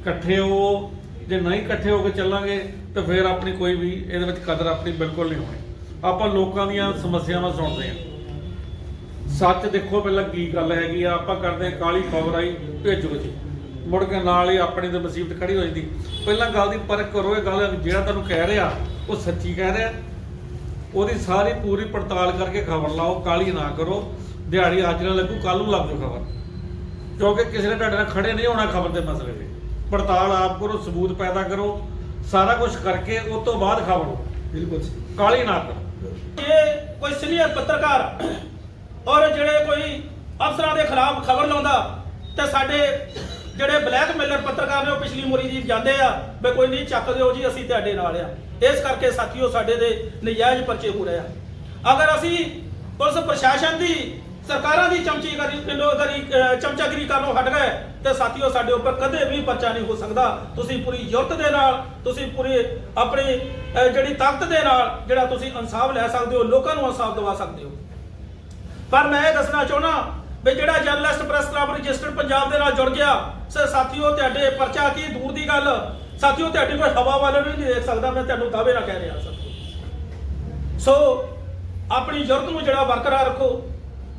ਇਕੱਠੇ ਹੋ। ਜੇ ਨਹੀਂ ਇਕੱਠੇ ਹੋ ਕੇ ਚੱਲਾਂਗੇ, ਤਾਂ ਫਿਰ ਆਪਣੀ ਕੋਈ ਵੀ ਇਹਦੇ ਵਿੱਚ ਕਦਰ ਆਪਣੀ ਬਿਲਕੁਲ ਨਹੀਂ ਹੋਣੀ। ਆਪਾਂ ਲੋਕਾਂ ਦੀਆਂ ਸਮੱਸਿਆਵਾਂ ਸੁਣਦੇ ਹਾਂ। ਸੱਚ ਦੇਖੋ ਪਹਿਲਾਂ ਕੀ ਗੱਲ ਹੈਗੀ ਆ ਆਪਾਂ ਕਰਦੇ ਹਾਂ ਕਾਲੀ ਖਬਰ ਆਈ ਭੇਜੋ ਜੀ ਮੁੜ ਕੇ ਨਾਲ ਹੀ ਆਪਣੀ ਤੇ ਮੁਸੀਬਤ ਖੜੀ ਹੋ ਜਾਂਦੀ। ਪਹਿਲਾਂ ਗੱਲ ਦੀ ਪਰਖ ਕਰੋ ਇਹ ਗੱਲ ਜਿਹੜਾ ਤੁਹਾਨੂੰ ਕਹਿ ਰਿਹਾ ਉਹ ਸੱਚੀ ਕਹਿ ਰਿਹਾ। ਉਹਦੀ ਸਾਰੀ ਪੂਰੀ ਪੜਤਾਲ ਕਰਕੇ ਖਬਰ ਲਾਓ ਕਾਲੀ ਨਾ ਕਰੋ। ਦਿਹਾੜੀ ਅੱਜ ਨਾ ਲੱਗੂ ਕੱਲ ਨੂੰ ਲੱਗ ਜਾਊ ਖਬਰ। ਕਿਉਂਕਿ ਕਿਸੇ ਨੇ ਤੁਹਾਡੇ ਨਾਲ ਖੜੇ ਨਹੀਂ ਹੋਣਾ ਖਬਰ ਦੇ ਮਸਲੇ ਤੇ। ਪੜਤਾਲ ਆਪ ਕਰੋ ਸਬੂਤ ਪੈਦਾ ਕਰੋ। ਸਾਰਾ ਕੁਝ ਕਰਕੇ ਉਸ ਤੋਂ ਬਾਅਦ ਖਬਰ ਬਿਲਕੁਲ ਕਾਲੀ ਨਾ ਕਰੋ। ਇਹ ਕੋਈ ਸੀਨੀਅਰ ਪੱਤਰਕਾਰ ਔਰ ਜਿਹੜੇ ਕੋਈ ਅਫਸਰਾਂ ਦੇ ਖਿਲਾਫ ਖਬਰ ਲਾਉਂਦਾ ਤੇ ਸਾਡੇ ਜਿਹੜੇ ਬਲੈਕਮੇਲਰ ਪੱਤਰਕਾਰ ਨੇ ਉਹ ਪਿਛਲੀ ਮੁਰੀ ਜੀ ਜਾਂਦੇ ਆ, ਵੀ ਕੋਈ ਨਹੀਂ ਚੱਕ ਦਿਓ ਜੀ, ਅਸੀਂ ਤੁਹਾਡੇ ਨਾਲ ਆ। ਇਸ ਕਰਕੇ ਸਾਥੀਓ ਸਾਡੇ ਦੇ ਨਜਾਇਜ਼ ਪਰਚੇ ਹੋ ਰਹੇ ਆ। ਅਗਰ ਅਸੀਂ ਪੁਲਿਸ ਪ੍ਰਸ਼ਾਸਨ ਦੀ, ਸਰਕਾਰਾਂ ਦੀ ਚਮਚੀਗਰੀ ਲੋਗਰੀ ਚਮਚਾਗਰੀ ਕਰਨੋਂ ਹਟ ਗਏ, ਤੇ ਸਾਥੀਓ ਸਾਡੇ ਉੱਪਰ ਕਦੇ ਵੀ ਪਰਚਾ ਨਹੀਂ ਹੋ ਸਕਦਾ। ਤੁਸੀਂ ਪੂਰੀ ਯੁਰਤ ਦੇ ਨਾਲ, ਤੁਸੀਂ ਪੂਰੀ ਆਪਣੀ ਜਿਹੜੀ ਤਾਕਤ ਦੇ ਨਾਲ, ਜਿਹੜਾ ਤੁਸੀਂ ਇਨਸਾਫ ਲੈ ਸਕਦੇ ਹੋ, ਲੋਕਾਂ ਨੂੰ ਇਨਸਾਫ ਦਿਵਾ ਸਕਦੇ ਹੋ। ਪਰ ਮੈਂ ਇਹ ਦੱਸਣਾ ਚਾਹੁੰਦਾ ਵੀ ਜਿਹੜਾ journalist press club registered Punjab ਦੇ ਨਾਲ ਜੁੜ ਗਿਆ ਸੋ ਸਾਥੀਓ, ਤੁਹਾਡੇ ਪਰਚਾ ਕੀ ਦੂਰ ਦੀ ਗੱਲ? ਸਾਥੀਓ, ਤੁਹਾਡੀ ਕੋਈ ਹਵਾ ਵਾਲੇ ਨੂੰ ਨਹੀਂ ਦੇਖ ਸਕਦਾ, ਮੈਂ ਤੁਹਾਨੂੰ ਦਾਅਵੇ ਨਾਲ ਕਹਿ ਰਿਹਾ ਸਾਥੀਓ। ਸੋ ਆਪਣੀ ਜੁਰਤ ਨੂੰ ਜਿਹੜਾ ਬਰਕਰਾਰ ਰੱਖੋ,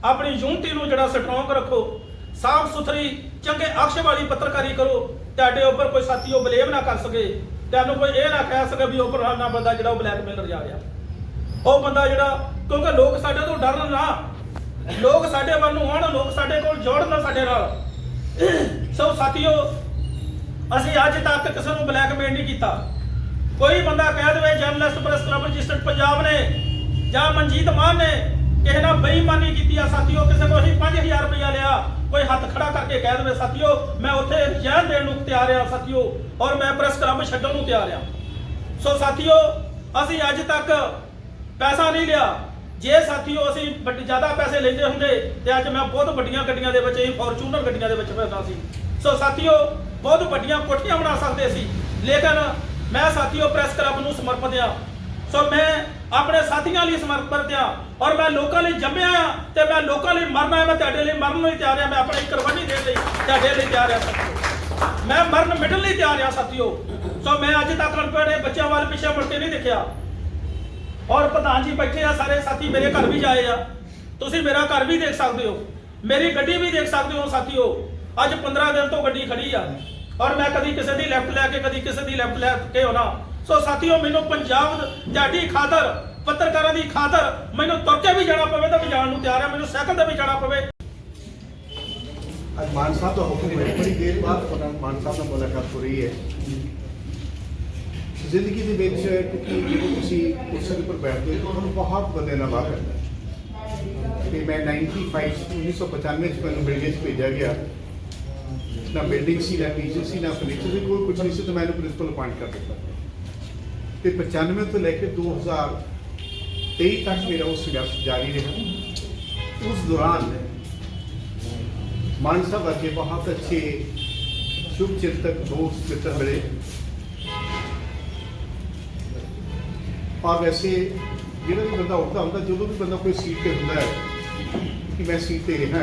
ਆਪਣੀ ਯੂਨਿਟੀ ਨੂੰ ਜਿਹੜਾ ਸਟਰੋਂਗ ਰੱਖੋ, ਸਾਫ਼ ਸੁਥਰੀ, ਚੰਗੇ ਅਕਸ਼ ਵਾਲੀ ਪੱਤਰਕਾਰੀ ਕਰੋ, ਤੁਹਾਡੇ ਉੱਪਰ ਕੋਈ ਸਾਥੀਓ ਬਲੇਮ ਨਾ ਕਰ ਸਕੇ, ਤੁਹਾਨੂੰ ਕੋਈ ਇਹ ਨਾ ਕਹਿ ਸਕੇ ਵੀ ਉਹ ਫਲਾਣਾ ਬੰਦਾ ਜਿਹੜਾ ਉਹ ਬਲੈਕਮੇਲਰ ਜਾ ਰਿਹਾ। ਉਹ ਬੰਦਾ ਜਿਹੜਾ, ਕਿਉਂਕਿ ਲੋਕ ਸਾਡੇ ਤੋਂ ਡਰਨ ਨਾ ਲੋਕ ਸਾਡੇ ਵੱਲ ਨੂੰ ਆਉਣ, ਲੋਕ ਸਾਡੇ ਕੋਲ ਜੋੜਨ ਸਾਡੇ ਨਾਲ। ਸੋ ਸਾਥੀਓ, ਅਸੀਂ ਅੱਜ ਤੱਕ ਕਿਸੇ ਨੂੰ ਬਲੈਕਮੇਲ ਨਹੀਂ ਕੀਤਾ। ਕੋਈ ਬੰਦਾ ਕਹਿ ਦੇਵੇ journalist press club registered Punjab ਨੇ ਜਾਂ ਮਨਜੀਤ ਮਾਨ ਨੇ, ਕਿਸੇ ਨਾਲ ਬੇਈਮਾਨੀ ਕੀਤੀ ਆ, ਸਾਥੀਓ, ਕਿਸੇ ਕੋਲ ਅਸੀਂ 5000 ਰੁਪਇਆ ਲਿਆ, ਕੋਈ ਹੱਥ ਖੜਾ ਕਰਕੇ ਕਹਿ ਦੇਵੇ, ਸਾਥੀਓ, ਮੈਂ ਉੱਥੇ ਰਿਜ਼ਾਈਨ ਦੇਣ ਨੂੰ ਤਿਆਰ ਆ, ਸਾਥੀਓ, ਔਰ ਮੈਂ ਪ੍ਰੈਸ ਕਲੱਬ ਛੱਡਣ ਨੂੰ ਤਿਆਰ ਆ। ਸੋ ਸਾਥੀਓ, ਅਸੀਂ ਅੱਜ ਤੱਕ ਪੈਸਾ ਨਹੀਂ ਲਿਆ ਜੇ ਸਾਥੀਓ ਅਸੀਂ ਵੱਡੇ ਜ਼ਿਆਦਾ ਪੈਸੇ ਲੈਂਦੇ ਹੁੰਦੇ ਤੇ ਅੱਜ ਮੈਂ ਬਹੁਤ ਵੱਡੀਆਂ ਗੱਡੀਆਂ ਦੇ ਵਿੱਚ ਹੀ ਫੋਰਚੂਨਰ ਗੱਡੀਆਂ ਦੇ ਵਿੱਚ ਫਿਰਦਾ ਸੀ। ਸੋ ਸਾਥੀਓ, ਬਹੁਤ ਵੱਡੀਆਂ ਕੋਠੀਆਂ ਬਣਾ ਸਕਦੇ ਸੀ। ਲੇਕਿਨ ਮੈਂ ਸਾਥੀਓ ਪ੍ਰੈਸ ਕਲੱਬ ਨੂੰ ਸਮਰਪਿਤ ਆ ਸੋ ਮੈਂ ਆਪਣੇ ਸਾਥੀਆਂ ਲਈ ਸਮਰਪਿਤ ਆ ਔਰ ਮੈਂ ਲੋਕਾਂ ਲਈ ਜੰਮਿਆ ਆ ਤੇ ਮੈਂ ਲੋਕਾਂ ਲਈ ਮਰਨਾ ਮੈਂ ਤੁਹਾਡੇ ਲਈ ਮਰਨ ਲਈ ਤਿਆਰ ਆ ਮੈਂ ਆਪਣੀ ਕੁਰਬਾਨੀ ਦੇਣ ਲਈ ਤੁਹਾਡੇ ਲਈ ਤਿਆਰ ਆ ਸਾਥੀਓ। ਮੈਂ ਮਰਨ ਮਿਟਣ ਲਈ ਤਿਆਰ ਆ ਸਾਥੀਓ। ਸੋ ਮੈਂ ਅੱਜ ਤੱਕ ਅਨਪੜ੍ਹ ਬੱਚਿਆਂ ਵੱਲ ਪਿੱਛੇ ਮੁੜ ਕੇ ਨਹੀਂ ਦੇਖਿਆ। ਔਰ ਪ੍ਰਧਾਨ ਜੀ ਬੈਠੇ ਆ, ਸਾਰੇ ਸਾਥੀ ਮੇਰੇ ਘਰ ਵੀ ਜਾਏ ਆ। ਤੁਸੀਂ ਮੇਰਾ ਘਰ ਵੀ ਦੇਖ ਸਕਦੇ ਹੋ। ਮੇਰੀ ਗੱਡੀ ਵੀ ਦੇਖ ਸਕਦੇ ਹੋ, ਸਾਥੀਓ। ਅੱਜ 15 ਦਿਨ ਤੋਂ ਗੱਡੀ ਖੜੀ ਆ। ਔਰ ਮੈਂ ਕਦੀ ਕਿਸੇ ਦੀ ਲੈਫਟ ਲੈ ਕੇ, ਕਦੀ ਕਿਸੇ ਦੀ ਲੈਫਟ ਲੈ ਕੇ ਹੋਣਾ ਸੋ ਸਾਥੀਓ, ਮੈਨੂੰ ਪੰਜਾਬ ਤੁਹਾਡੀ ਖਾਤਰ, ਪੱਤਰਕਾਰਾਂ ਦੀ ਖਾਤਰ ਮੈਨੂੰ ਤੁਰ ਕੇ ਵੀ ਜਾਣਾ ਪਵੇ ਤਾਂ ਮੈਂ ਜਾਣ ਨੂੰ ਤਿਆਰ ਆ। ਮੈਨੂੰ ਸਾਈਕਲ ਤੇ ਵੀ ਜਾਣਾ ਪਵੇ। ਅੱਜ ਮਾਨ ਸਾਹਿਬ ਦਾ ਹੁਕਮ ਹੈ। ਬੜੀ ਦੇਰ ਬਾਅਦ ਮਾਨ ਸਾਹਿਬ ਨਾਲ ਮੁਲਾਕਾਤ ਹੋ ਰਹੀ ਹੈ। ਜ਼ਿੰਦਗੀ ਦੇ ਵਿੱਚ ਕਿਉਂਕਿ ਜਦੋਂ ਤੁਸੀਂ ਕੁਰਸੀ ਦੇ ਉੱਪਰ ਬੈਠਦੇ ਹੋ ਤੁਹਾਨੂੰ ਬਹੁਤ ਬੰਦੇ ਨਾਲ ਬਾਤ ਕਰਦਾ ਹੈ। ਤੇ ਮੈਂ 95 1995 ਚ ਮੈਨੂੰ ਬਿਲਡਿੰਗ 'ਚ ਭੇਜਿਆ ਗਿਆ। ਨਾ ਬਿਲਡਿੰਗ ਸੀ, ਨਾ ਟੀਚਰ ਸੀ, ਨਾ ਫਰਨੀਚਰ ਸੀ, ਕੋਈ ਕੁਝ ਨਹੀਂ ਸੀ, ਤਾਂ ਮੈਨੂੰ ਪ੍ਰਿੰਸੀਪਲ ਅਪਾਇੰਟ ਕਰ ਦਿੱਤਾ। ਤੇ 95 ਤੋਂ ਲੈ ਕੇ 2023 ਤੱਕ ਮੇਰਾ ਉਹ ਸੰਘਰਸ਼ ਜਾਰੀ ਰਿਹਾ। ਉਸ ਦੌਰਾਨ ਮਾਨਸਾ ਵਰਗੇ ਬਹੁਤ ਅੱਛੇ ਸ਼ੁਭ ਚਿੰਤਕ ਦੋਸਤ ਮਿੱਤਰ ਮਿਲੇ। ਆ ਵੈਸੇ ਜਿਹੜਾ ਵੀ ਬੰਦਾ ਉੱਠਦਾ ਹੁੰਦਾ, ਜਦੋਂ ਵੀ ਬੰਦਾ ਕੋਈ ਸੀਟ ਤੇ ਹੁੰਦਾ ਹੈ ਕਿ ਮੈਂ ਸੀਟ ਤੇ ਰਿਹਾ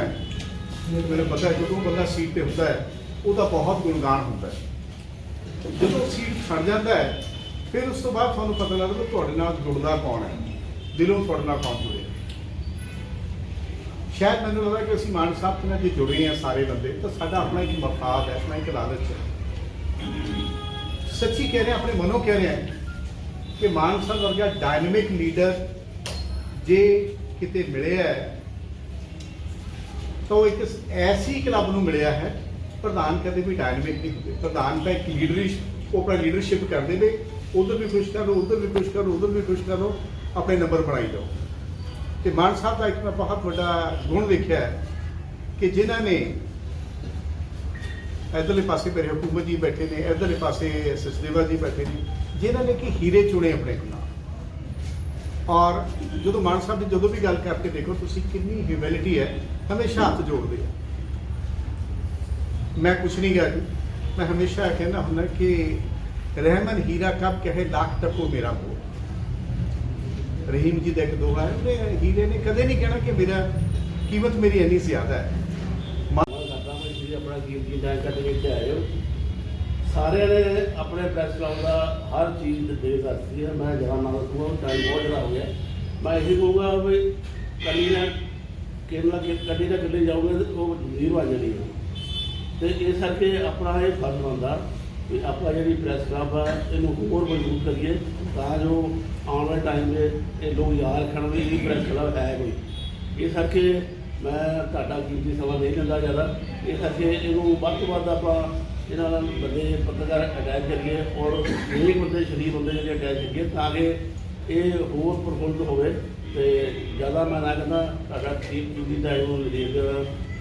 ਮੈਨੂੰ ਪਤਾ ਹੈ, ਜਦੋਂ ਬੰਦਾ ਸੀਟ ਤੇ ਹੁੰਦਾ ਹੈ, ਉਹਦਾ ਬਹੁਤ ਗੁਣਗਾਨ ਹੁੰਦਾ ਹੈ। ਜਦੋਂ ਸੀਟ ਛੱਡ ਜਾਂਦਾ ਹੈ, ਫਿਰ ਉਸ ਤੋਂ ਬਾਅਦ ਤੁਹਾਨੂੰ ਪਤਾ ਲੱਗਦਾ ਕਿ ਤੁਹਾਡੇ ਨਾਲ ਜੁੜਦਾ ਕੌਣ ਹੈ, ਦਿਲੋਂ ਤੁਹਾਡੇ ਨਾਲ ਕੌਣ ਜੁੜਿਆ ਸ਼ਾਇਦ ਮੈਨੂੰ ਲੱਗਦਾ ਕਿ ਅਸੀਂ ਮਾਨ ਸਾਹਿਬ ਨਾਲ ਜੇ ਜੁੜੇ ਆ ਸਾਰੇ ਬੰਦੇ, ਤਾਂ ਸਾਡਾ ਆਪਣਾ ਇੱਕ ਮਫਾਦ ਹੈ, ਆਪਣਾ ਇੱਕ ਲਾਲਚ ਹੈ। ਸੱਚੀ ਕਹਿ ਰਹੇ, ਆਪਣੇ ਮਨੋਂ ਕਹਿ ਰਹੇ ਹਾਂ ਕਿ ਮਾਨ ਸਾਹਿਬ ਵਰਗਾ ਡਾਇਨਾਮਿਕ ਲੀਡਰ ਜੇ ਕਿਤੇ ਮਿਲਿਆ ਹੈ, ਤਾਂ ਉਹ ਇੱਕ ਐਸੀ ਕਲੱਬ ਨੂੰ ਮਿਲਿਆ ਹੈ, ਪ੍ਰਧਾਨ ਕਦੇ ਵੀ ਡਾਇਨਾਮਿਕ ਨਹੀਂ ਹੁੰਦੇ। ਪ੍ਰਧਾਨ ਤਾਂ ਇੱਕ ਲੀਡਰਿਸ਼ ਉਹ ਆਪਣਾ ਲੀਡਰਸ਼ਿਪ ਕਰਦੇ ਨੇ, ਉਧਰ ਵੀ ਖੁਸ਼ ਕਰੋ, ਉਧਰ ਵੀ ਖੁਸ਼ ਕਰੋ, ਉਧਰ ਵੀ ਖੁਸ਼ ਕਰੋ, ਆਪਣੇ ਨੰਬਰ ਬਣਾਈ ਜਾਓ। ਤੇ ਮਾਨ ਸਾਹਿਬ ਦਾ ਇੱਕ ਮੈਂ ਬਹੁਤ ਵੱਡਾ ਗੁਣ ਦੇਖਿਆ ਹੈ ਕਿ ਜਿਨ੍ਹਾਂ ਨੇ ਇਧਰਲੇ ਪਾਸੇ ਮੇਰੇ ਹਕੂਮਤ ਜੀ ਬੈਠੇ ਨੇ, ਇਧਰਲੇ ਪਾਸੇ ਸਚਦੇਵਾ ਜੀ ਬੈਠੇ ਨੇ ਜਿਨ੍ਹਾਂ ਨੇ ਕਿ ਹੀਰੇ ਚੁਣੇ ਆਪਣੇ ਨਾਲ ਔਰ ਜਦੋਂ ਮਾਨ ਸਾਹਿਬ ਦੀ ਜਦੋਂ ਵੀ ਗੱਲ ਕਰਕੇ ਦੇਖੋ, ਤੁਸੀਂ ਕਿੰਨੀ ਹਿਊਮਿਲਿਟੀ ਹੈ, ਹਮੇਸ਼ਾ ਹੱਥ ਜੋੜਦੇ ਆ। ਮੈਂ ਕੁਛ ਨਹੀਂ ਗਿਆ ਮੈਂ ਹਮੇਸ਼ਾ ਕਹਿੰਦਾ ਹੁੰਦਾ ਕਿ ਰਹਿਮਨ ਹੀਰਾ ਕਬ ਕਹੇ, ਲੱਖ ਟੱਪੋ ਮੇਰਾ ਬੋ ਰਹੀਮ ਜੀ ਦਾ ਇੱਕ ਦੋਹਾ ਹੈ, ਉਹਨੇ ਹੀਰੇ ਨੇ ਕਦੇ ਨਹੀਂ ਕਹਿਣਾ ਕਿ ਮੇਰਾ ਕੀਮਤ ਮੇਰੀ ਇੰਨੀ ਜ਼ਿਆਦਾ ਹੈ। ਕਰਦਾ ਮੈਂ ਜੀ ਆਪਣਾ ਕੀਮਤੀ ਜਾਣਕਾਰੀ ਦੇ ਵਿੱਚ ਆਏ ਸਾਰਿਆਂ ਨੇ ਆਪਣੇ ਪ੍ਰੈਸ ਕਲੱਬ ਦਾ ਹਰ ਚੀਜ਼ ਦੇ ਕਰਤੀ ਹੈ। ਮੈਂ ਜਵਾਨ ਨਾਲ ਦੂਆ ਟਾਈਮ ਬਹੁਤ ਜ਼ਿਆਦਾ ਹੋ ਗਿਆ। ਮੈਂ ਇਹੀ ਕਹੂੰਗਾ ਵੀ ਕੱਲੀ ਨਾ ਕਿੰਨਾ ਕਿ ਕੱਲੀ ਨਾ ਕੱਲੀ ਜਾਊਗੇ ਤੇ ਉਹ ਜ਼ੀਰੋ ਆ ਜਾਣੀ ਹੈ। ਤੇ ਇਸ ਕਰਕੇ ਆਪਣਾ ਇਹ ਫਰਜ਼ ਬਣਦਾ ਵੀ ਆਪਾਂ ਜਿਹੜੀ ਪ੍ਰੈਸ ਕਲੱਬ ਆ, ਇਹਨੂੰ ਹੋਰ ਮਜ਼ਬੂਤ ਕਰੀਏ ਤਾਂ ਜੋ ਆਉਣ ਵਾਲੇ ਟਾਈਮ ਦੇ ਇਹ ਲੋਕ ਯਾਦ ਰੱਖਣ ਵੀ ਇਹ ਪ੍ਰੈਸ ਕਲੱਬ ਹੈ ਕੋਈ। ਇਸ ਕਰਕੇ ਮੈਂ ਤੁਹਾਡਾ ਕੀਮਤੀ ਸਮਾਂ ਨਹੀਂ ਲੈਂਦਾ ਜ਼ਿਆਦਾ। ਇਸ ਕਰਕੇ ਇਹਨੂੰ ਵੱਧ ਤੋਂ ਵੱਧ ਆਪਾਂ ਇਹਨਾਂ ਨਾਲ ਬੰਦੇ ਪੱਤਰਕਾਰ ਅਟੈਚ ਕਰੀਏ ਔਰ ਇਹ ਬੰਦੇ ਸ਼ਰੀਫ ਹੁੰਦੇ ਜਿਹੜੇ ਅਟੈਚ ਕਰੀਏ ਤਾਂ ਕਿ ਇਹ ਹੋਰ ਪ੍ਰਫੁੱਲਤ ਹੋਵੇ ਤੇ ਜ਼ਿਆਦਾ ਮੈਂ ਨਾ ਕਹਿੰਦਾ ਤੁਹਾਡਾ ਠੀਕ ਕੀਮਤੀ ਟਾਈਮ ਨੂੰ ਦੇਖ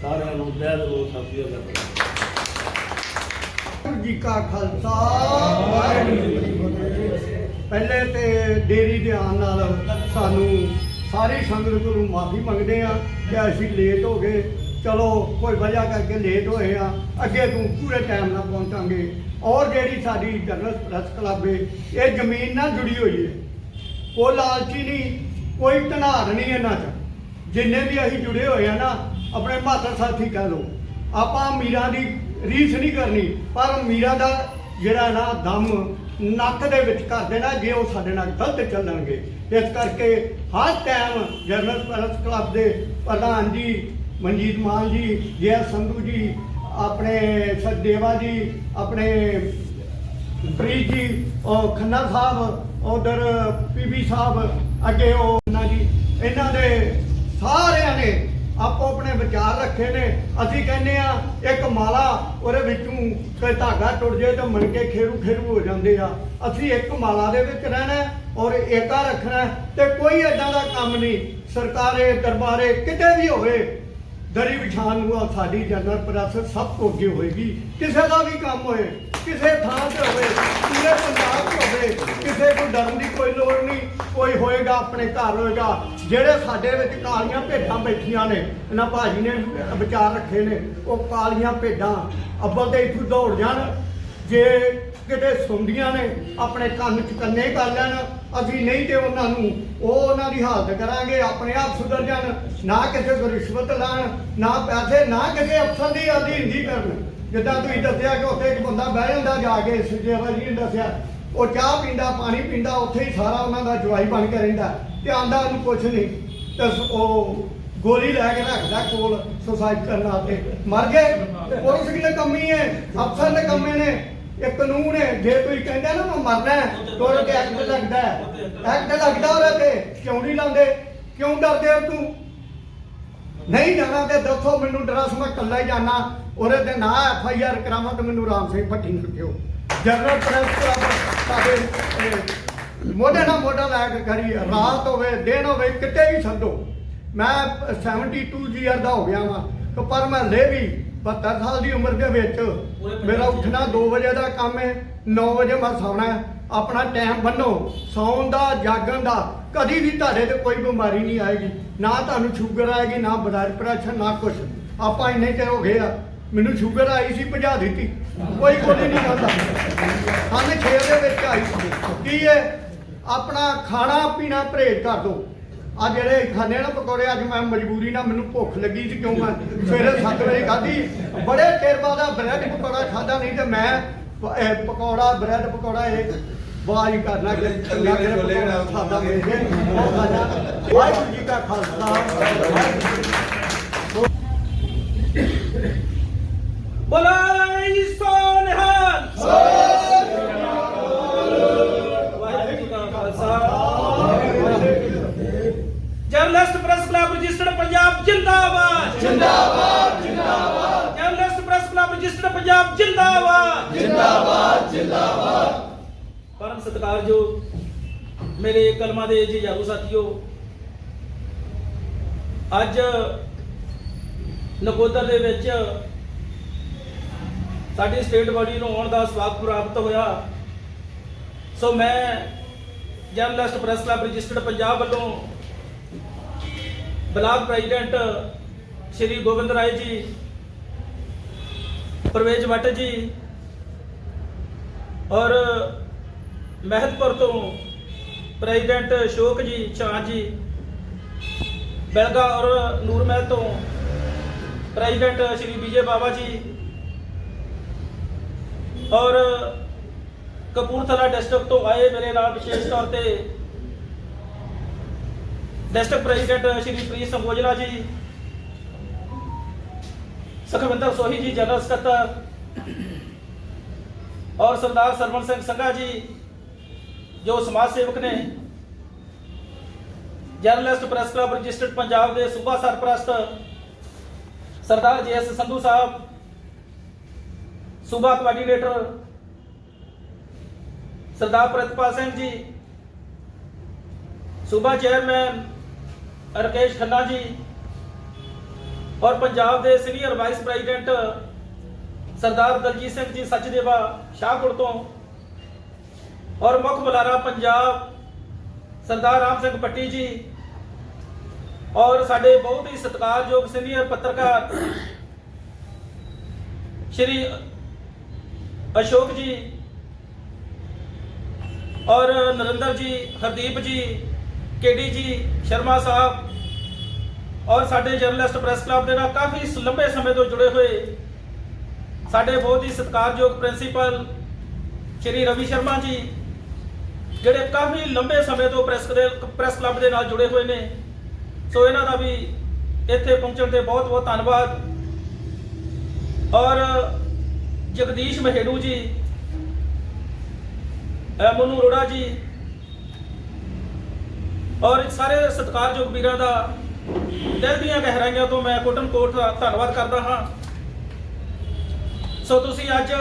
ਸਾਰਿਆਂ ਨੂੰ ਤਹਿ ਦਿਲੋਂ ਸਤਿ ਸ਼੍ਰੀ ਅਕਾਲ। ਜੀ ਕਾ ਖਾਲਸਾ, ਵਾਹਿਗੁਰੂ ਜੀ ਕੀ ਫਤਿਹ। ਪਹਿਲੇ ਤੇ ਡੇਰੀ ਦੇ ਆਉਣ ਨਾਲ ਸਾਨੂੰ ਸਾਰੀ ਸੰਗਤ ਨੂੰ ਮਾਫੀ ਮੰਗਦੇ ਆ ਕਿ ਅਸੀਂ ਲੇਟ ਹੋ ਗਏ। ਚਲੋ ਕੋਈ ਵਜ੍ਹਾ ਕਰਕੇ ਲੇਟ ਹੋਏ ਆ, ਅੱਗੇ ਤੋਂ ਪੂਰੇ ਟਾਈਮ ਨਾਲ ਪਹੁੰਚਾਂਗੇ। ਔਰ ਜਿਹੜੀ ਸਾਡੀ ਜਨਰਲ ਪ੍ਰੈਸ ਕਲੱਬ ਹੈ ਇਹ ਜ਼ਮੀਨ ਨਾਲ ਜੁੜੀ ਹੋਈ ਹੈ ਕੋਈ ਲਾਲਚੀ ਨਹੀਂ, ਕੋਈ ਧਨਾੜ ਨਹੀਂ ਇਹਨਾਂ 'ਚ। ਜਿੰਨੇ ਵੀ ਅਸੀਂ ਜੁੜੇ ਹੋਏ ਆ ਨਾ, ਆਪਣੇ ਮਾਤਰ ਸਾਥੀ ਕਹਿ ਲਓ। ਆਪਾਂ ਅਮੀਰਾਂ ਦੀ ਰੀਸ ਨਹੀਂ ਕਰਨੀ, ਪਰ ਅਮੀਰਾਂ ਦਾ ਜਿਹੜਾ ਨਾ ਦਮ ਨੱਕ ਦੇ ਵਿੱਚ ਕਰ ਦੇਣਾ, ਜੇ ਉਹ ਸਾਡੇ ਨਾਲ ਗਲਤ ਚੱਲਣਗੇ। ਇਸ ਕਰਕੇ ਹਰ ਟਾਈਮ ਜਨਰਲ ਪ੍ਰੈਸ ਕਲੱਬ ਦੇ ਪ੍ਰਧਾਨ ਜੀ ਮਨਜੀਤ ਮਾਨ ਜੀ, ਜੈ ਸੰਧੂ ਜੀ, ਆਪਣੇ ਸਚਦੇਵਾ ਜੀ, ਆਪਣੇ ਪ੍ਰੀਤ ਜੀ, ਉਹ ਖੰਨਾ ਸਾਹਿਬ, ਉਧਰ ਪੀਬੀ ਸਾਹਿਬ, ਅੱਗੇ ਉਹ ਉਹਨਾਂ ਜੀ, ਇਹਨਾਂ ਦੇ ਸਾਰਿਆਂ ਨੇ ਆਪੋ ਆਪਣੇ ਵਿਚਾਰ ਰੱਖੇ ਨੇ। ਅਸੀਂ ਕਹਿੰਦੇ ਆ ਇੱਕ ਮਾਲਾ ਉਹਦੇ ਵਿੱਚੋਂ ਕੋਈ ਧਾਗਾ ਟੁੱਟ ਜਾਏ ਤਾਂ ਮਣ ਕੇ ਖੇਰੂ ਖੇਰੂ ਹੋ ਜਾਂਦੇ ਆ। ਅਸੀਂ ਇੱਕ ਮਾਲਾ ਦੇ ਵਿੱਚ ਰਹਿਣਾ ਔਰ ਏਕਾ ਰੱਖਣਾ ਹੈ ਤੇ ਕੋਈ ਏਦਾਂ ਦਾ ਕੰਮ ਨਹੀਂ। ਸਰਕਾਰੇ, ਦਰਬਾਰੇ, ਕਿਤੇ ਵੀ ਹੋਵੇ ਦਰੀ ਵਿਛਾਣ ਨੂੰ ਆ ਸਾਡੀ ਜਨਰਲ ਪ੍ਰੈਸ ਸਭ ਤੋਂ ਅੱਗੇ ਹੋਏਗੀ। ਕਿਸੇ ਦਾ ਵੀ ਕੰਮ ਹੋਏ, ਕਿਸੇ ਥਾਂ ਤੇ ਹੋਵੇ ਪੂਰੇ ਪੰਜਾਬ 'ਚ ਹੋਵੇ, ਕਿਸੇ ਨੂੰ ਡਰਨ ਦੀ ਕੋਈ ਲੋੜ ਨਹੀਂ, ਕੋਈ ਹੋਏਗਾ, ਆਪਣੇ ਘਰ ਹੋਏਗਾ। ਜਿਹੜੇ ਸਾਡੇ ਵਿੱਚ ਕਾਲੀਆਂ ਭੇਡਾਂ ਬੈਠੀਆਂ ਨੇ, ਇਹਨਾਂ ਭਾਜੀ ਨੇ ਵਿਚਾਰ ਰੱਖੇ ਨੇ, ਉਹ ਕਾਲੀਆਂ ਭੇਡਾਂ ਅੱਬਲ ਤੇ ਇੱਥੋਂ ਦੌੜ ਜਾਣ, ਜੇ ਕਿਤੇ ਸੁਣਦੀਆਂ ਨੇ, ਆਪਣੇ ਕੰਨ ਚ ਕੰਨੇ ਕਰ ਲੈਣ ਅਸੀਂ ਨਹੀਂ ਤੇ ਉਹਨਾਂ ਨੂੰ, ਉਹ ਉਹਨਾਂ ਦੀ ਹਾਲਤ ਕਰਾਂਗੇ, ਆਪਣੇ ਆਪ ਸੁਧਰ ਜਾਣ, ਨਾ ਕਿਸੇ ਕੋਲ ਰਿਸ਼ਵਤ ਲੈਣ, ਨਾ ਪੈਸੇ, ਨਾ ਕਿਸੇ ਅਫਸਰ ਦੀ ਅਧੀਨਗੀ ਕਰਨ। ਜਿੱਦਾਂ ਤੁਸੀਂ ਦੱਸਿਆ ਕਿ ਉੱਥੇ ਇੱਕ ਬੰਦਾ ਬਹਿ ਜਾਂਦਾ ਜਾ ਕੇ ਸੁਜੇਵਾ ਜੀ ਨੇ ਦੱਸਿਆ, ਉਹ ਚਾਹ ਪੀਂਦਾ, ਪਾਣੀ ਪੀਂਦਾ, ਉੱਥੇ ਹੀ ਸਾਰਾ ਉਹਨਾਂ ਦਾ ਜਵਾਈ ਬਣ ਕੇ ਰਹਿੰਦਾ। ਤੇ ਆਂਦਾ ਉਹਨੂੰ ਕੁਛ ਨਹੀਂ। ਤੇ ਉਹ ਗੋਲੀ ਲੈ ਕੇ ਰੱਖਦਾ ਕੋਲ, ਸੁਸਾਈਡ ਕਰਨ ਵਾਸਤੇ। ਮਰ ਗਏ। ਤੇ ਪੁਲਿਸ ਦੀ ਕਮੀ ਹੈ ਅਫਸਰ ਦੇ ਕਮੇ ਨੇ। ਇਹ ਕਾਨੂੰਨ ਹੈ ਜੇ ਤੁਸੀਂ ਕਹਿੰਦੇ ਨਾ ਮੈਂ ਮਰਨਾ ਹੈ ਕੇ ਐਕਟ ਲੱਗਦਾ ਹੈ। ਐਕਟ ਲੱਗਦਾ ਉਹਦੇ ਤੇ। ਕਿਉਂ ਨਹੀਂ ਲਾਉਂਦੇ? ਕਿਉਂ ਡਰਦੇ ਹੋ ਤੂੰ? ਨਹੀਂ ਜਾਣਾ ਤੇ ਦੱਸੋ ਮੈਨੂੰ ਡਰਸ ਮੈਂ ਇਕੱਲਾ ਹੀ ਜਾਣਾ। ਉਹਦੇ ਤੇ ਨਾ ਐਫ ਆਈ ਆਰ ਕਰਾਵਾਂ ਤੇ ਮੈਨੂੰ ਰਾਮ ਸਿੰਘ ਭੱਟੀ ਨੂੰ ਦਿਓ। ਜਨਰਲ ਪ੍ਰੈਸ ਸਾਡੇ ਮੋਢੇ ਨਾਲ ਮੋਢਾ ਲੈ ਕੇ ਕਰੀ ਰਾਤ ਹੋਵੇ ਦਿਨ ਹੋਵੇ ਕਿਤੇ ਵੀ ਛੱਡੋ। ਮੈਂ 72 ਈਅਰ ਦਾ ਹੋ ਗਿਆ ਵਾਂ ਪਰ ਮੈਂ ਲੈ ਵੀ 72 ਸਾਲ ਦੀ ਉਮਰ ਦੇ ਵਿੱਚ ਮੇਰਾ ਉੱਠਣਾ 2 ਵਜੇ ਦਾ ਕੰਮ ਹੈ 9 ਵਜੇ ਮੈਂ ਸੌਣਾ ਹੈ। ਆਪਣਾ ਟਾਈਮ ਬੰਨੋ ਸੌਣ ਦਾ ਜਾਗਣ ਦਾ ਕਦੀ ਵੀ ਤੁਹਾਡੇ ਤੇ ਕੋਈ ਬਿਮਾਰੀ ਨਹੀਂ ਆਏਗੀ। ਨਾ ਤੁਹਾਨੂੰ ਸ਼ੂਗਰ ਆਏਗੀ ਨਾ ਬਲੱਡ ਪ੍ਰੈਸ਼ਰ ਨਾ ਕੁਛ। ਆਪਾਂ ਇੰਨੇ ਚਿਰ ਹੋ ਗਏ ਆ ਮੈਨੂੰ ਸ਼ੂਗਰ ਆਈ ਸੀ ਭਜਾ ਦਿੱਤੀ। ਕੋਈ ਕੋਈ ਨਹੀਂ ਖਾਂਦਾ ਸਾਨੂੰ ਛੇ ਦੇ ਵਿੱਚ ਆਈ ਸੀ। ਕੀ ਹੈ? ਆਪਣਾ ਖਾਣਾ ਪੀਣਾ ਪਰਹੇਜ਼ ਕਰ ਦੋ ਆ ਜਿਹੜੇ ਖਾਣੇ ਨਾ ਪਕੌੜੇ ਅੱਜ ਮੈਂ ਮਜਬੂਰੀ ਨਾਲ ਮੈਨੂੰ ਭੁੱਖ ਲੱਗੀ ਸੀ ਕਿਉਂ ਮੈਂ ਸਵੇਰੇ 7 ਵਜੇ ਖਾਧੀ। ਬੜੇ ਚਿਰ ਬਾਅਦ ਆ ਬ੍ਰੈਡ ਪਕੌੜਾ ਖਾਦਾ ਨਹੀਂ ਤੇ ਮੈਂ ਪ- ਇਹ ਪਕੌੜਾ ਬ੍ਰੈਡ ਪਕੌੜਾ ਇਹ ਬਾਜ ਕਰਨਾ ਕਿ ਚੰਗਾ ਕਿਹੜਾ ਪਕੌੜਾ ਖਾਦਾ ਮੇਰੇ। ਉਹ ਖਾਦਾ ਵਾਹਿਗੁਰੂ ਜੀ ਕਾ ਖਾਲਸਾ। ਵਾਹਿਗੁਰੂ ਜੀ ਕੀ ਫਤਿਹ। ਬੋਲੇ ਸੋਨਹਾਲ। ਜਿੰਦਾਬਾਦ। ਜਿੰਦਾਬਾਦ ਜਿੰਦਾਬਾਦ। Journalist press club registered Punjab ਜਿੰਦਾਬਾਦ। ਜਿੰਦਾਬਾਦ ਜਿੰਦਾਬਾਦ। ਪਰਮ ਸਤਿਕਾਰਯੋਗ ਮੇਰੇ ਕਲਮਾਂ ਦੇ ਜੀ ਯਾਰੋ ਸਾਥੀਓ ਅੱਜ ਨਕੋਦਰ ਦੇ ਵਿੱਚ ਸਾਡੀ ਸਟੇਟ ਬਾਡੀ ਨੂੰ ਆਉਣ ਦਾ ਸਵਾਗਤ ਪ੍ਰਾਪਤ ਹੋਇਆ। ਸੋ ਮੈਂ journalist press club registered Punjab ਵੱਲੋਂ ਬਲਾਕ ਪ੍ਰੈਜ਼ੀਡੈਂਟ ਸ਼੍ਰੀ ਗੋਬਿੰਦ ਰਾਏ ਜੀ, ਪ੍ਰਵੇਸ਼ ਭੱਟ ਜੀ ਔਰ ਮਹਿਤਪੁਰ ਤੋਂ ਪ੍ਰੈਜ਼ੀਡੈਂਟ ਅਸ਼ੋਕ ਜੀ ਚਾਂ ਜੀ, ਬੈਲਗਾ ਔਰ ਨੂਰਮਹਿਲ ਤੋਂ ਪ੍ਰੈਜ਼ੀਡੈਂਟ ਸ਼੍ਰੀ ਵਿਜੇ ਬਾਬਾ ਜੀ ਔਰ ਕਪੂਰਥਲਾ ਡਿਸਟ੍ਰਿਕਟ ਤੋਂ ਆਏ ਮੇਰੇ ਨਾਲ ਵਿਸ਼ੇਸ਼ ਤੌਰ ਤੇ ਡਿਸਟ੍ਰਿਕਟ ਪ੍ਰੈਜ਼ੀਡੈਂਟ ਸ਼੍ਰੀ ਪ੍ਰੀਤ ਸੰਗੋਜਲਾ ਜੀ, ਸੁਖਵਿੰਦਰ ਸੋਹੀ ਜੀ, ਜਨਰਲ ਸਕੱਤਰ ਔਰ ਸਰਦਾਰ ਸਰਵਣ ਸਿੰਘ ਸੰਘਾ ਜੀ, ਜੋ ਸਮਾਜ ਸੇਵਕ ਨੇ, journalist press club registered Punjab ਦੇ ਸੂਬਾ ਸਰਪ੍ਰਸਤ ਸਰਦਾਰ ਜੀ ਐਸ ਸੰਧੂ ਸਾਹਿਬ, ਸੂਬਾ ਕੋਆਰਡੀਨੇਟਰ ਸਰਦਾਰ ਪ੍ਰਿਤਪਾਲ ਸਿੰਘ ਜੀ, ਸੂਬਾ ਚੇਅਰਮੈਨ ਰਕੇਸ਼ ਖੰਨਾ ਜੀ ਔਰ ਪੰਜਾਬ ਦੇ senior vice president Sardar Daljit Singh ji Sachdeva Shahpur ਤੋਂ ਔਰ ਮੁੱਖ ਬੁਲਾਰਾ ਪੰਜਾਬ ਸਰਦਾਰ ਰਾਮ ਸਿੰਘ ਪੱਟੀ ਜੀ ਔਰ ਸਾਡੇ ਬਹੁਤ ਹੀ ਸਤਿਕਾਰਯੋਗ ਸੀਨੀਅਰ ਪੱਤਰਕਾਰ ਸ਼੍ਰੀ ਅਸ਼ੋਕ ਜੀ ਔਰ ਨਰਿੰਦਰ ਜੀ ਹਰਦੀਪ ਜੀ ਕੇਡੀ ਜੀ ਸ਼ਰਮਾ ਸਾਹਿਬ ਔਰ ਸਾਡੇ ਜਰਨਲਿਸਟ ਪ੍ਰੈਸ ਕਲੱਬ ਦੇ ਨਾਲ ਕਾਫੀ ਲੰਬੇ ਸਮੇਂ ਤੋਂ ਜੁੜੇ ਹੋਏ ਸਾਡੇ ਬਹੁਤ ਹੀ ਸਤਿਕਾਰਯੋਗ ਪ੍ਰਿੰਸੀਪਲ ਸ਼੍ਰੀ ਰਵੀ ਸ਼ਰਮਾ ਜੀ ਜਿਹੜੇ ਕਾਫੀ ਲੰਬੇ ਸਮੇਂ ਤੋਂ ਪ੍ਰੈਸ ਦੇ ਪ੍ਰੈਸ ਕਲੱਬ ਦੇ ਨਾਲ ਜੁੜੇ ਹੋਏ ਨੇ। ਸੋ ਇਹਨਾਂ ਦਾ ਵੀ ਇੱਥੇ ਪਹੁੰਚਣ ਤੇ ਬਹੁਤ ਬਹੁਤ ਧੰਨਵਾਦ। ਔਰ ਜਗਦੀਸ਼ ਮਹੇੜੂ ਜੀ ਅ, ਮਨੂ ਅਰੋੜਾ ਜੀ ਔਰ ਸਾਰੇ ਸਤਿਕਾਰਯੋਗ ਵੀਰਾਂ ਦਾ ਦਿਲ ਦੀਆਂ ਗਹਿਰਾਈਆਂ ਤੋਂ ਮੈਂ ਕੋਟਨ ਕੋਟ ਦਾ ਧੰਨਵਾਦ ਕਰਦਾ ਹਾਂ। ਸੋ ਤੁਸੀਂ ਅੱਜ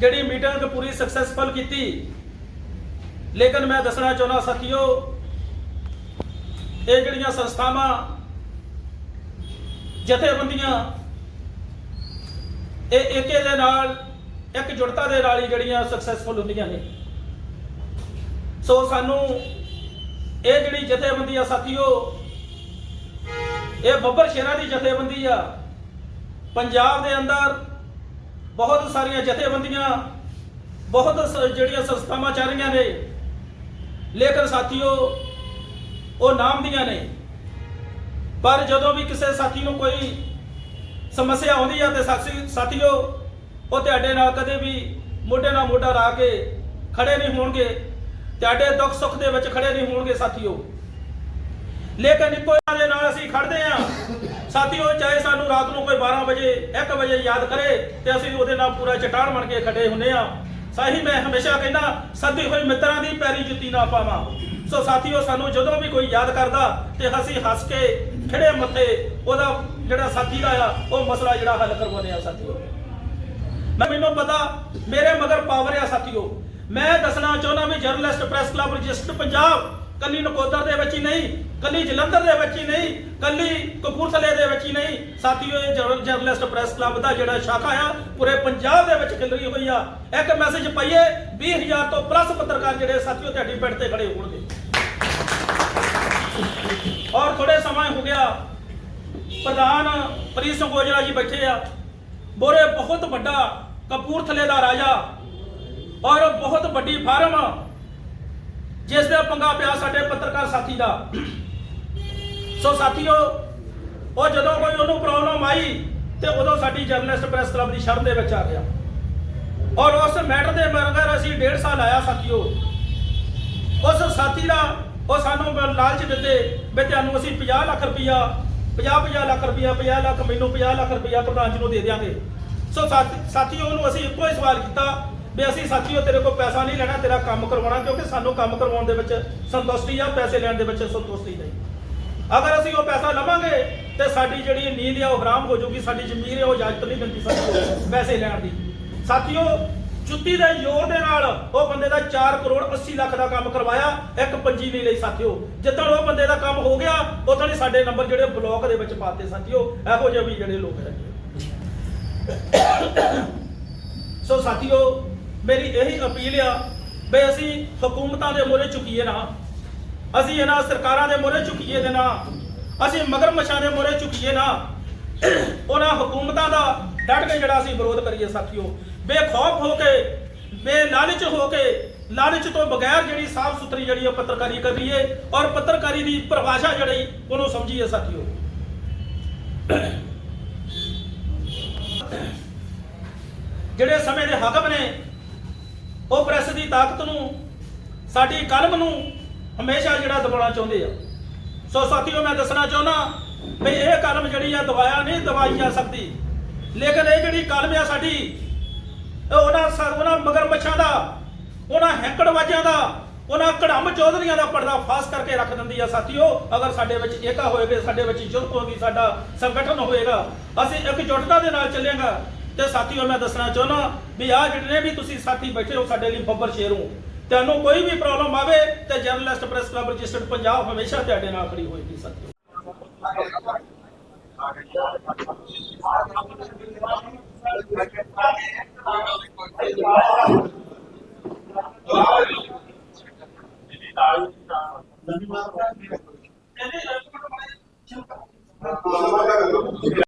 ਜਿਹੜੀ ਮੀਟਿੰਗ ਪੂਰੀ ਸਕਸੈਸਫੁਲ ਕੀਤੀ, ਲੇਕਿਨ ਮੈਂ ਦੱਸਣਾ ਚਾਹੁੰਦਾ ਸਾਥੀਓ, ਇਹ ਜਿਹੜੀਆਂ ਸੰਸਥਾਵਾਂ ਜਥੇਬੰਦੀਆਂ, ਇਹ ਏਕੇ ਦੇ ਨਾਲ, ਇੱਕ ਜੁੜਤਾ ਦੇ ਨਾਲ ਹੀ ਜਿਹੜੀਆਂ ਸਕਸੈਸਫੁਲ ਹੁੰਦੀਆਂ ਨੇ। ਸੋ ਸਾਨੂੰ ਇਹ ਜਿਹੜੀ ਜਥੇਬੰਦੀ ਆ ਸਾਥੀਓ, ਇਹ ਬੱਬਰ ਸ਼ੇਰਾਂ ਦੀ ਜਥੇਬੰਦੀ ਆ। ਪੰਜਾਬ ਦੇ ਅੰਦਰ ਬਹੁਤ ਸਾਰੀਆਂ ਜਥੇਬੰਦੀਆਂ, ਬਹੁਤ ਸ- ਜਿਹੜੀਆਂ ਸੰਸਥਾਵਾਂ ਚੱਲ ਰਹੀਆਂ ਨੇ। ਲੇਕਿਨ ਸਾਥੀਓ, ਉਹ ਨਾਮ ਦੀਆਂ ਨੇ। ਪਰ ਜਦੋਂ ਵੀ ਕਿਸੇ ਸਾਥੀ ਨੂੰ ਕੋਈ ਸਮੱਸਿਆ ਆਉਂਦੀ ਆ ਤੇ ਸਾਥੀਓ, ਉਹ ਤੁਹਾਡੇ ਨਾਲ ਕਦੇ ਵੀ ਮੋਢੇ ਨਾਲ ਮੋਢਾ ਲਾ ਕੇ ਖੜੇ ਨਹੀਂ ਹੋਣਗੇ। ਤੁਹਾਡੇ ਦੁੱਖ ਸੁੱਖ ਦੇ ਵਿੱਚ ਖੜੇ ਨਹੀਂ ਹੋਣਗੇ ਸਾਥੀਓ। ਲੇਕਿਨ ਇੱਕੋ ਦੇ ਨਾਲ ਅਸੀਂ ਖੜਦੇ ਆ ਸਾਥੀਓ, ਚਾਹੇ ਸਾਨੂੰ ਰਾਤ ਨੂੰ ਕੋਈ 12 ਵਜੇ 1 ਵਜੇ ਯਾਦ ਕਰੇ, ਤੇ ਅਸੀਂ ਉਹਦੇ ਨਾਲ ਪੂਰਾ ਚਟਾਨ ਬਣ ਕੇ ਖੜੇ ਹੁੰਨੇ ਆ ਸਾਹੀ ਮੈਂ ਹਮੇਸ਼ਾ ਕਹਿੰਦਾ, ਸੱਦੀ ਹੋਈ ਮਿੱਤਰਾਂ ਦੀ ਪੈਰੀ ਜੁੱਤੀ ਨਾ ਪਾਵਾਂ। ਸੋ ਸਾਥੀਓ, ਸਾਨੂੰ ਜਦੋਂ ਵੀ ਕੋਈ ਯਾਦ ਕਰਦਾ, ਤੇ ਅਸੀਂ ਹੱਸ ਕੇ ਖੜੇ ਮੱਥੇ, ਉਹਦਾ ਜਿਹੜਾ ਸਾਥੀ ਦਾ ਆ, ਉਹ ਮਸਲਾ ਜਿਹੜਾ ਹੱਲ ਕਰਵਾਉਂਦੇ ਆ ਸਾਥੀਓ। ਮੈਂ ਮੈਨੂੰ ਪਤਾ, ਮੇਰੇ ਮਗਰ ਪਾਵਰ ਆ ਸਾਥੀਓ। ਮੈਂ ਦੱਸਣਾ ਚਾਹੁੰਦਾ ਵੀ journalist press club register Punjab, ਕੱਲੀ ਨਕੋਦਰ ਦੇ ਵਿੱਚ ਹੀ ਨਹੀਂ, ਕੱਲੀ ਜਲੰਧਰ ਦੇ ਵਿੱਚ ਹੀ ਨਹੀਂ, ਕੱਲੀ ਕਪੂਰਥਲੇ ਦੇ ਵਿੱਚ ਹੀ ਨਹੀਂ। ਸਾਥੀਓ, ਇਹ ਜਰਨਲਿਸਟ ਪ੍ਰੈਸ ਕਲੱਬ ਦਾ ਜਿਹੜਾ ਸ਼ਾਖਾ ਆ, ਪੂਰੇ ਪੰਜਾਬ ਦੇ ਵਿੱਚ ਖਿਲਰੀ ਹੋਈ ਆ। ਇੱਕ ਮੈਸੇਜ ਪਾਈਏ 20000 ਤੋਂ ਪਲੱਸ ਪੱਤਰਕਾਰ ਜਿਹੜੇ ਸਾਥੀਓ ਤੁਹਾਡੀ ਪਿੰਡ ਤੇ ਖੜੇ ਹੋਣਗੇ। ਔਰ ਥੋੜੇ ਸਮਾਂ ਹੋ ਗਿਆ, ਪ੍ਰਧਾਨ ਪ੍ਰੀਤ ਸਿੰਘ ਸੰਗੋਜਰਾ ਜੀ ਬੈਠੇ ਆ। ਬੋਰੇ ਬਹੁਤ ਵੱਡਾ ਕਪੂਰਥਲੇ ਦਾ ਰਾਜਾ ਔਰ ਬਹੁਤ ਵੱਡੀ ਫਾਰਮ ਜਿਸ ਦਾ ਪੰਗਾ ਪਿਆ ਸਾਡੇ ਪੱਤਰਕਾਰ ਸਾਥੀ ਦਾ। ਸੋ ਸਾਥੀਓ, ਉਹ ਜਦੋਂ ਕੋਈ ਉਹਨੂੰ ਪ੍ਰੋਬਲਮ ਆਈ ਤੇ ਉਦੋਂ ਸਾਡੀ ਜਰਨਲਿਸਟ ਪ੍ਰੈਸ ਕਲੱਬ ਦੀ ਸ਼ਰਮ ਦੇ ਵਿੱਚ ਆ ਗਿਆ। ਔਰ ਉਸ ਮੈਟਰ ਦੇ ਮਗਰ ਅਸੀਂ ਡੇਢ ਸਾਲ ਆਇਆ ਸਾਥੀਓ। ਉਸ ਸਾਥੀ ਦਾ ਉਹ ਸਾਨੂੰ ਲਾਲਚ ਦਿੰਦੇ ਵੀ ਤੁਹਾਨੂੰ ਅਸੀਂ 50 ਲੱਖ ਰੁਪਈਆ 50 50 ਲੱਖ ਰੁਪਈਆ 50 ਲੱਖ ਮੈਨੂੰ 50 ਲੱਖ ਰੁਪਈਆ ਪ੍ਰਧਾਨ ਜੀ ਨੂੰ ਦੇ ਦਿਆਂਗੇ। ਸੋ ਸਾਥੀ, ਸਾਥੀਓ ਨੂੰ ਅਸੀਂ ਇੱਕੋ ਹੀ ਸਵਾਲ ਕੀਤਾ ਵੀ ਅਸੀਂ ਸਾਥੀਓ ਤੇਰੇ ਕੋਲ ਪੈਸਾ ਨਹੀਂ ਲੈਣਾ, ਤੇਰਾ ਕੰਮ ਕਰਵਾਉਣਾ, ਕਿਉਂਕਿ ਸਾਨੂੰ ਕੰਮ ਕਰਵਾਉਣ ਦੇ ਵਿੱਚ ਸੰਤੁਸ਼ਟੀ ਆ, ਪੈਸੇ ਲੈਣ ਦੇ ਵਿੱਚ ਸੰਤੁਸ਼ਟੀ ਨਹੀਂ। ਅਗਰ ਅਸੀਂ ਉਹ ਪੈਸਾ ਲਵਾਂਗੇ ਤੇ ਸਾਡੀ ਜਿਹੜੀ ਨੀਂਦ ਆ ਉਹ ਹਰਾਮ ਹੋ ਜਾਊਗੀ, ਸਾਡੀ ਜ਼ਮੀਰ ਹੈ ਉਹ ਇਜਾਜ਼ਤ ਨਹੀਂ ਦਿੰਦੀ ਸਾਨੂੰ ਪੈਸੇ ਲੈਣ ਦੀ। ਸਾਥੀਓ, ਜੁੱਤੀ ਦੇ ਜ਼ੋਰ ਦੇ ਨਾਲ ਉਹ ਬੰਦੇ ਦਾ 4 ਕਰੋੜ 80 ਲੱਖ ਦਾ ਕੰਮ ਕਰਵਾਇਆ, ਇੱਕ ਪੰਜੀ ਨਹੀਂ ਲਈ ਸਾਥੀਓ। ਜਿੱਦਣ ਉਹ ਬੰਦੇ ਦਾ ਕੰਮ ਹੋ ਗਿਆ, ਉਦੋਂ ਹੀ ਸਾਡੇ ਨੰਬਰ ਜਿਹੜੇ ਬਲੌਕ ਦੇ ਵਿੱਚ ਪਾਤੇ ਸਾਥੀਓ, ਇਹੋ ਜਿਹੇ ਵੀ ਜਿਹੜੇ ਲੋਕ ਹੈਗੇ। ਸੋ ਸਾਥੀਓ ਮੇਰੀ ਇਹੀ ਅਪੀਲ ਆ ਬਈ ਅਸੀਂ ਹਕੂਮਤਾਂ ਦੇ ਮੋਰੇ ਝੁਕੀਏ ਨਾ, ਅਸੀਂ ਇਹਨਾਂ ਸਰਕਾਰਾਂ ਦੇ ਮੋਰੇ ਝੁਕੀਏ ਦੇ ਨਾ, ਅਸੀਂ ਮਗਰਮੱਛਾਂ ਦੇ ਮੋਰੇ ਝੁਕੀਏ ਨਾ, ਉਹਨਾਂ ਹਕੂਮਤਾਂ ਦਾ ਡਟ ਕੇ ਜਿਹੜਾ ਅਸੀਂ ਵਿਰੋਧ ਕਰੀਏ ਸਾਥੀਓ। ਬੇਖੌਫ ਹੋ ਕੇ ਬੇਲਾਲਚ ਹੋ ਕੇ, ਲਾਲਚ ਤੋਂ ਬਗੈਰ ਜਿਹੜੀ ਸਾਫ਼ ਸੁਥਰੀ ਜਿਹੜੀ ਉਹ ਪੱਤਰਕਾਰੀ ਕਰੀਏ ਔਰ ਪੱਤਰਕਾਰੀ ਦੀ ਪਰਿਭਾਸ਼ਾ ਜਿਹੜੀ ਉਹਨੂੰ ਸਮਝੀਏ ਸਾਥੀਓ। ਜਿਹੜੇ ਸਮੇਂ ਦੇ ਹਾਕਮ ਨੇ ਉਹ ਪ੍ਰੈਸ ਦੀ ਤਾਕਤ ਨੂੰ, ਸਾਡੀ ਕਲਮ ਨੂੰ ਹਮੇਸ਼ਾ ਜਿਹੜਾ ਦਬਾਉਣਾ ਚਾਹੁੰਦੇ ਆ। ਸੋ ਸਾਥੀਓ, ਮੈਂ ਦੱਸਣਾ ਚਾਹੁੰਦਾ ਵੀ ਇਹ ਕਲਮ ਜਿਹੜੀ ਆ, ਦਬਾਇਆ ਨਹੀਂ ਦਵਾਈ ਜਾ ਸਕਦੀ। ਲੇਕਿਨ ਇਹ ਜਿਹੜੀ ਕਲਮ ਆ ਸਾਡੀ, ਇਹ ਉਹਨਾਂ ਸ- ਉਹਨਾਂ ਮਗਰਮੱਛਾਂ ਦਾ, ਉਹਨਾਂ ਹੈਂਕੜਵਾਜਾਂ ਦਾ, ਉਹਨਾਂ ਕੜੰਬ ਚੌਧਰੀਆਂ ਦਾ ਪਰਦਾ ਫਾਸ ਕਰਕੇ ਰੱਖ ਦਿੰਦੀ ਆ। ਸਾਥੀਓ, ਅਗਰ ਸਾਡੇ ਵਿੱਚ ਏਕਾ ਹੋਏਗਾ, ਸਾਡੇ ਵਿੱਚ ਜੁਰਤ ਹੋਗੀ ਸਾਡਾ ਸੰਗਠਨ ਹੋਏਗਾ, ਅਸੀਂ ਇਕਜੁੱਟਤਾ ਦੇ ਨਾਲ ਚੱਲੇਗਾ ਤੇ ਸਾਥੀਓ, ਮੈਂ ਦੱਸਣਾ ਚਾਹੁੰਦਾ ਵੀ ਆ ਜਿਹੜੇ ਵੀ ਤੁਸੀਂ ਸਾਥੀ ਬੈਠੇ ਹੋ ਸਾਡੇ ਲਈ ਬੱਬਰ ਸ਼ੇਰ ਹੋ। ਤੁਹਾਨੂੰ ਕੋਈ ਵੀ ਪ੍ਰੋਬਲਮ ਆਵੇ ਤੇ journalist press club registered Punjab ਹਮੇਸ਼ਾ ਤੁਹਾਡੇ ਨਾਲ ਖੜੀ ਹੋਏਗੀ, ਸਾਥੀਓ। ਧੰਨਵਾਦ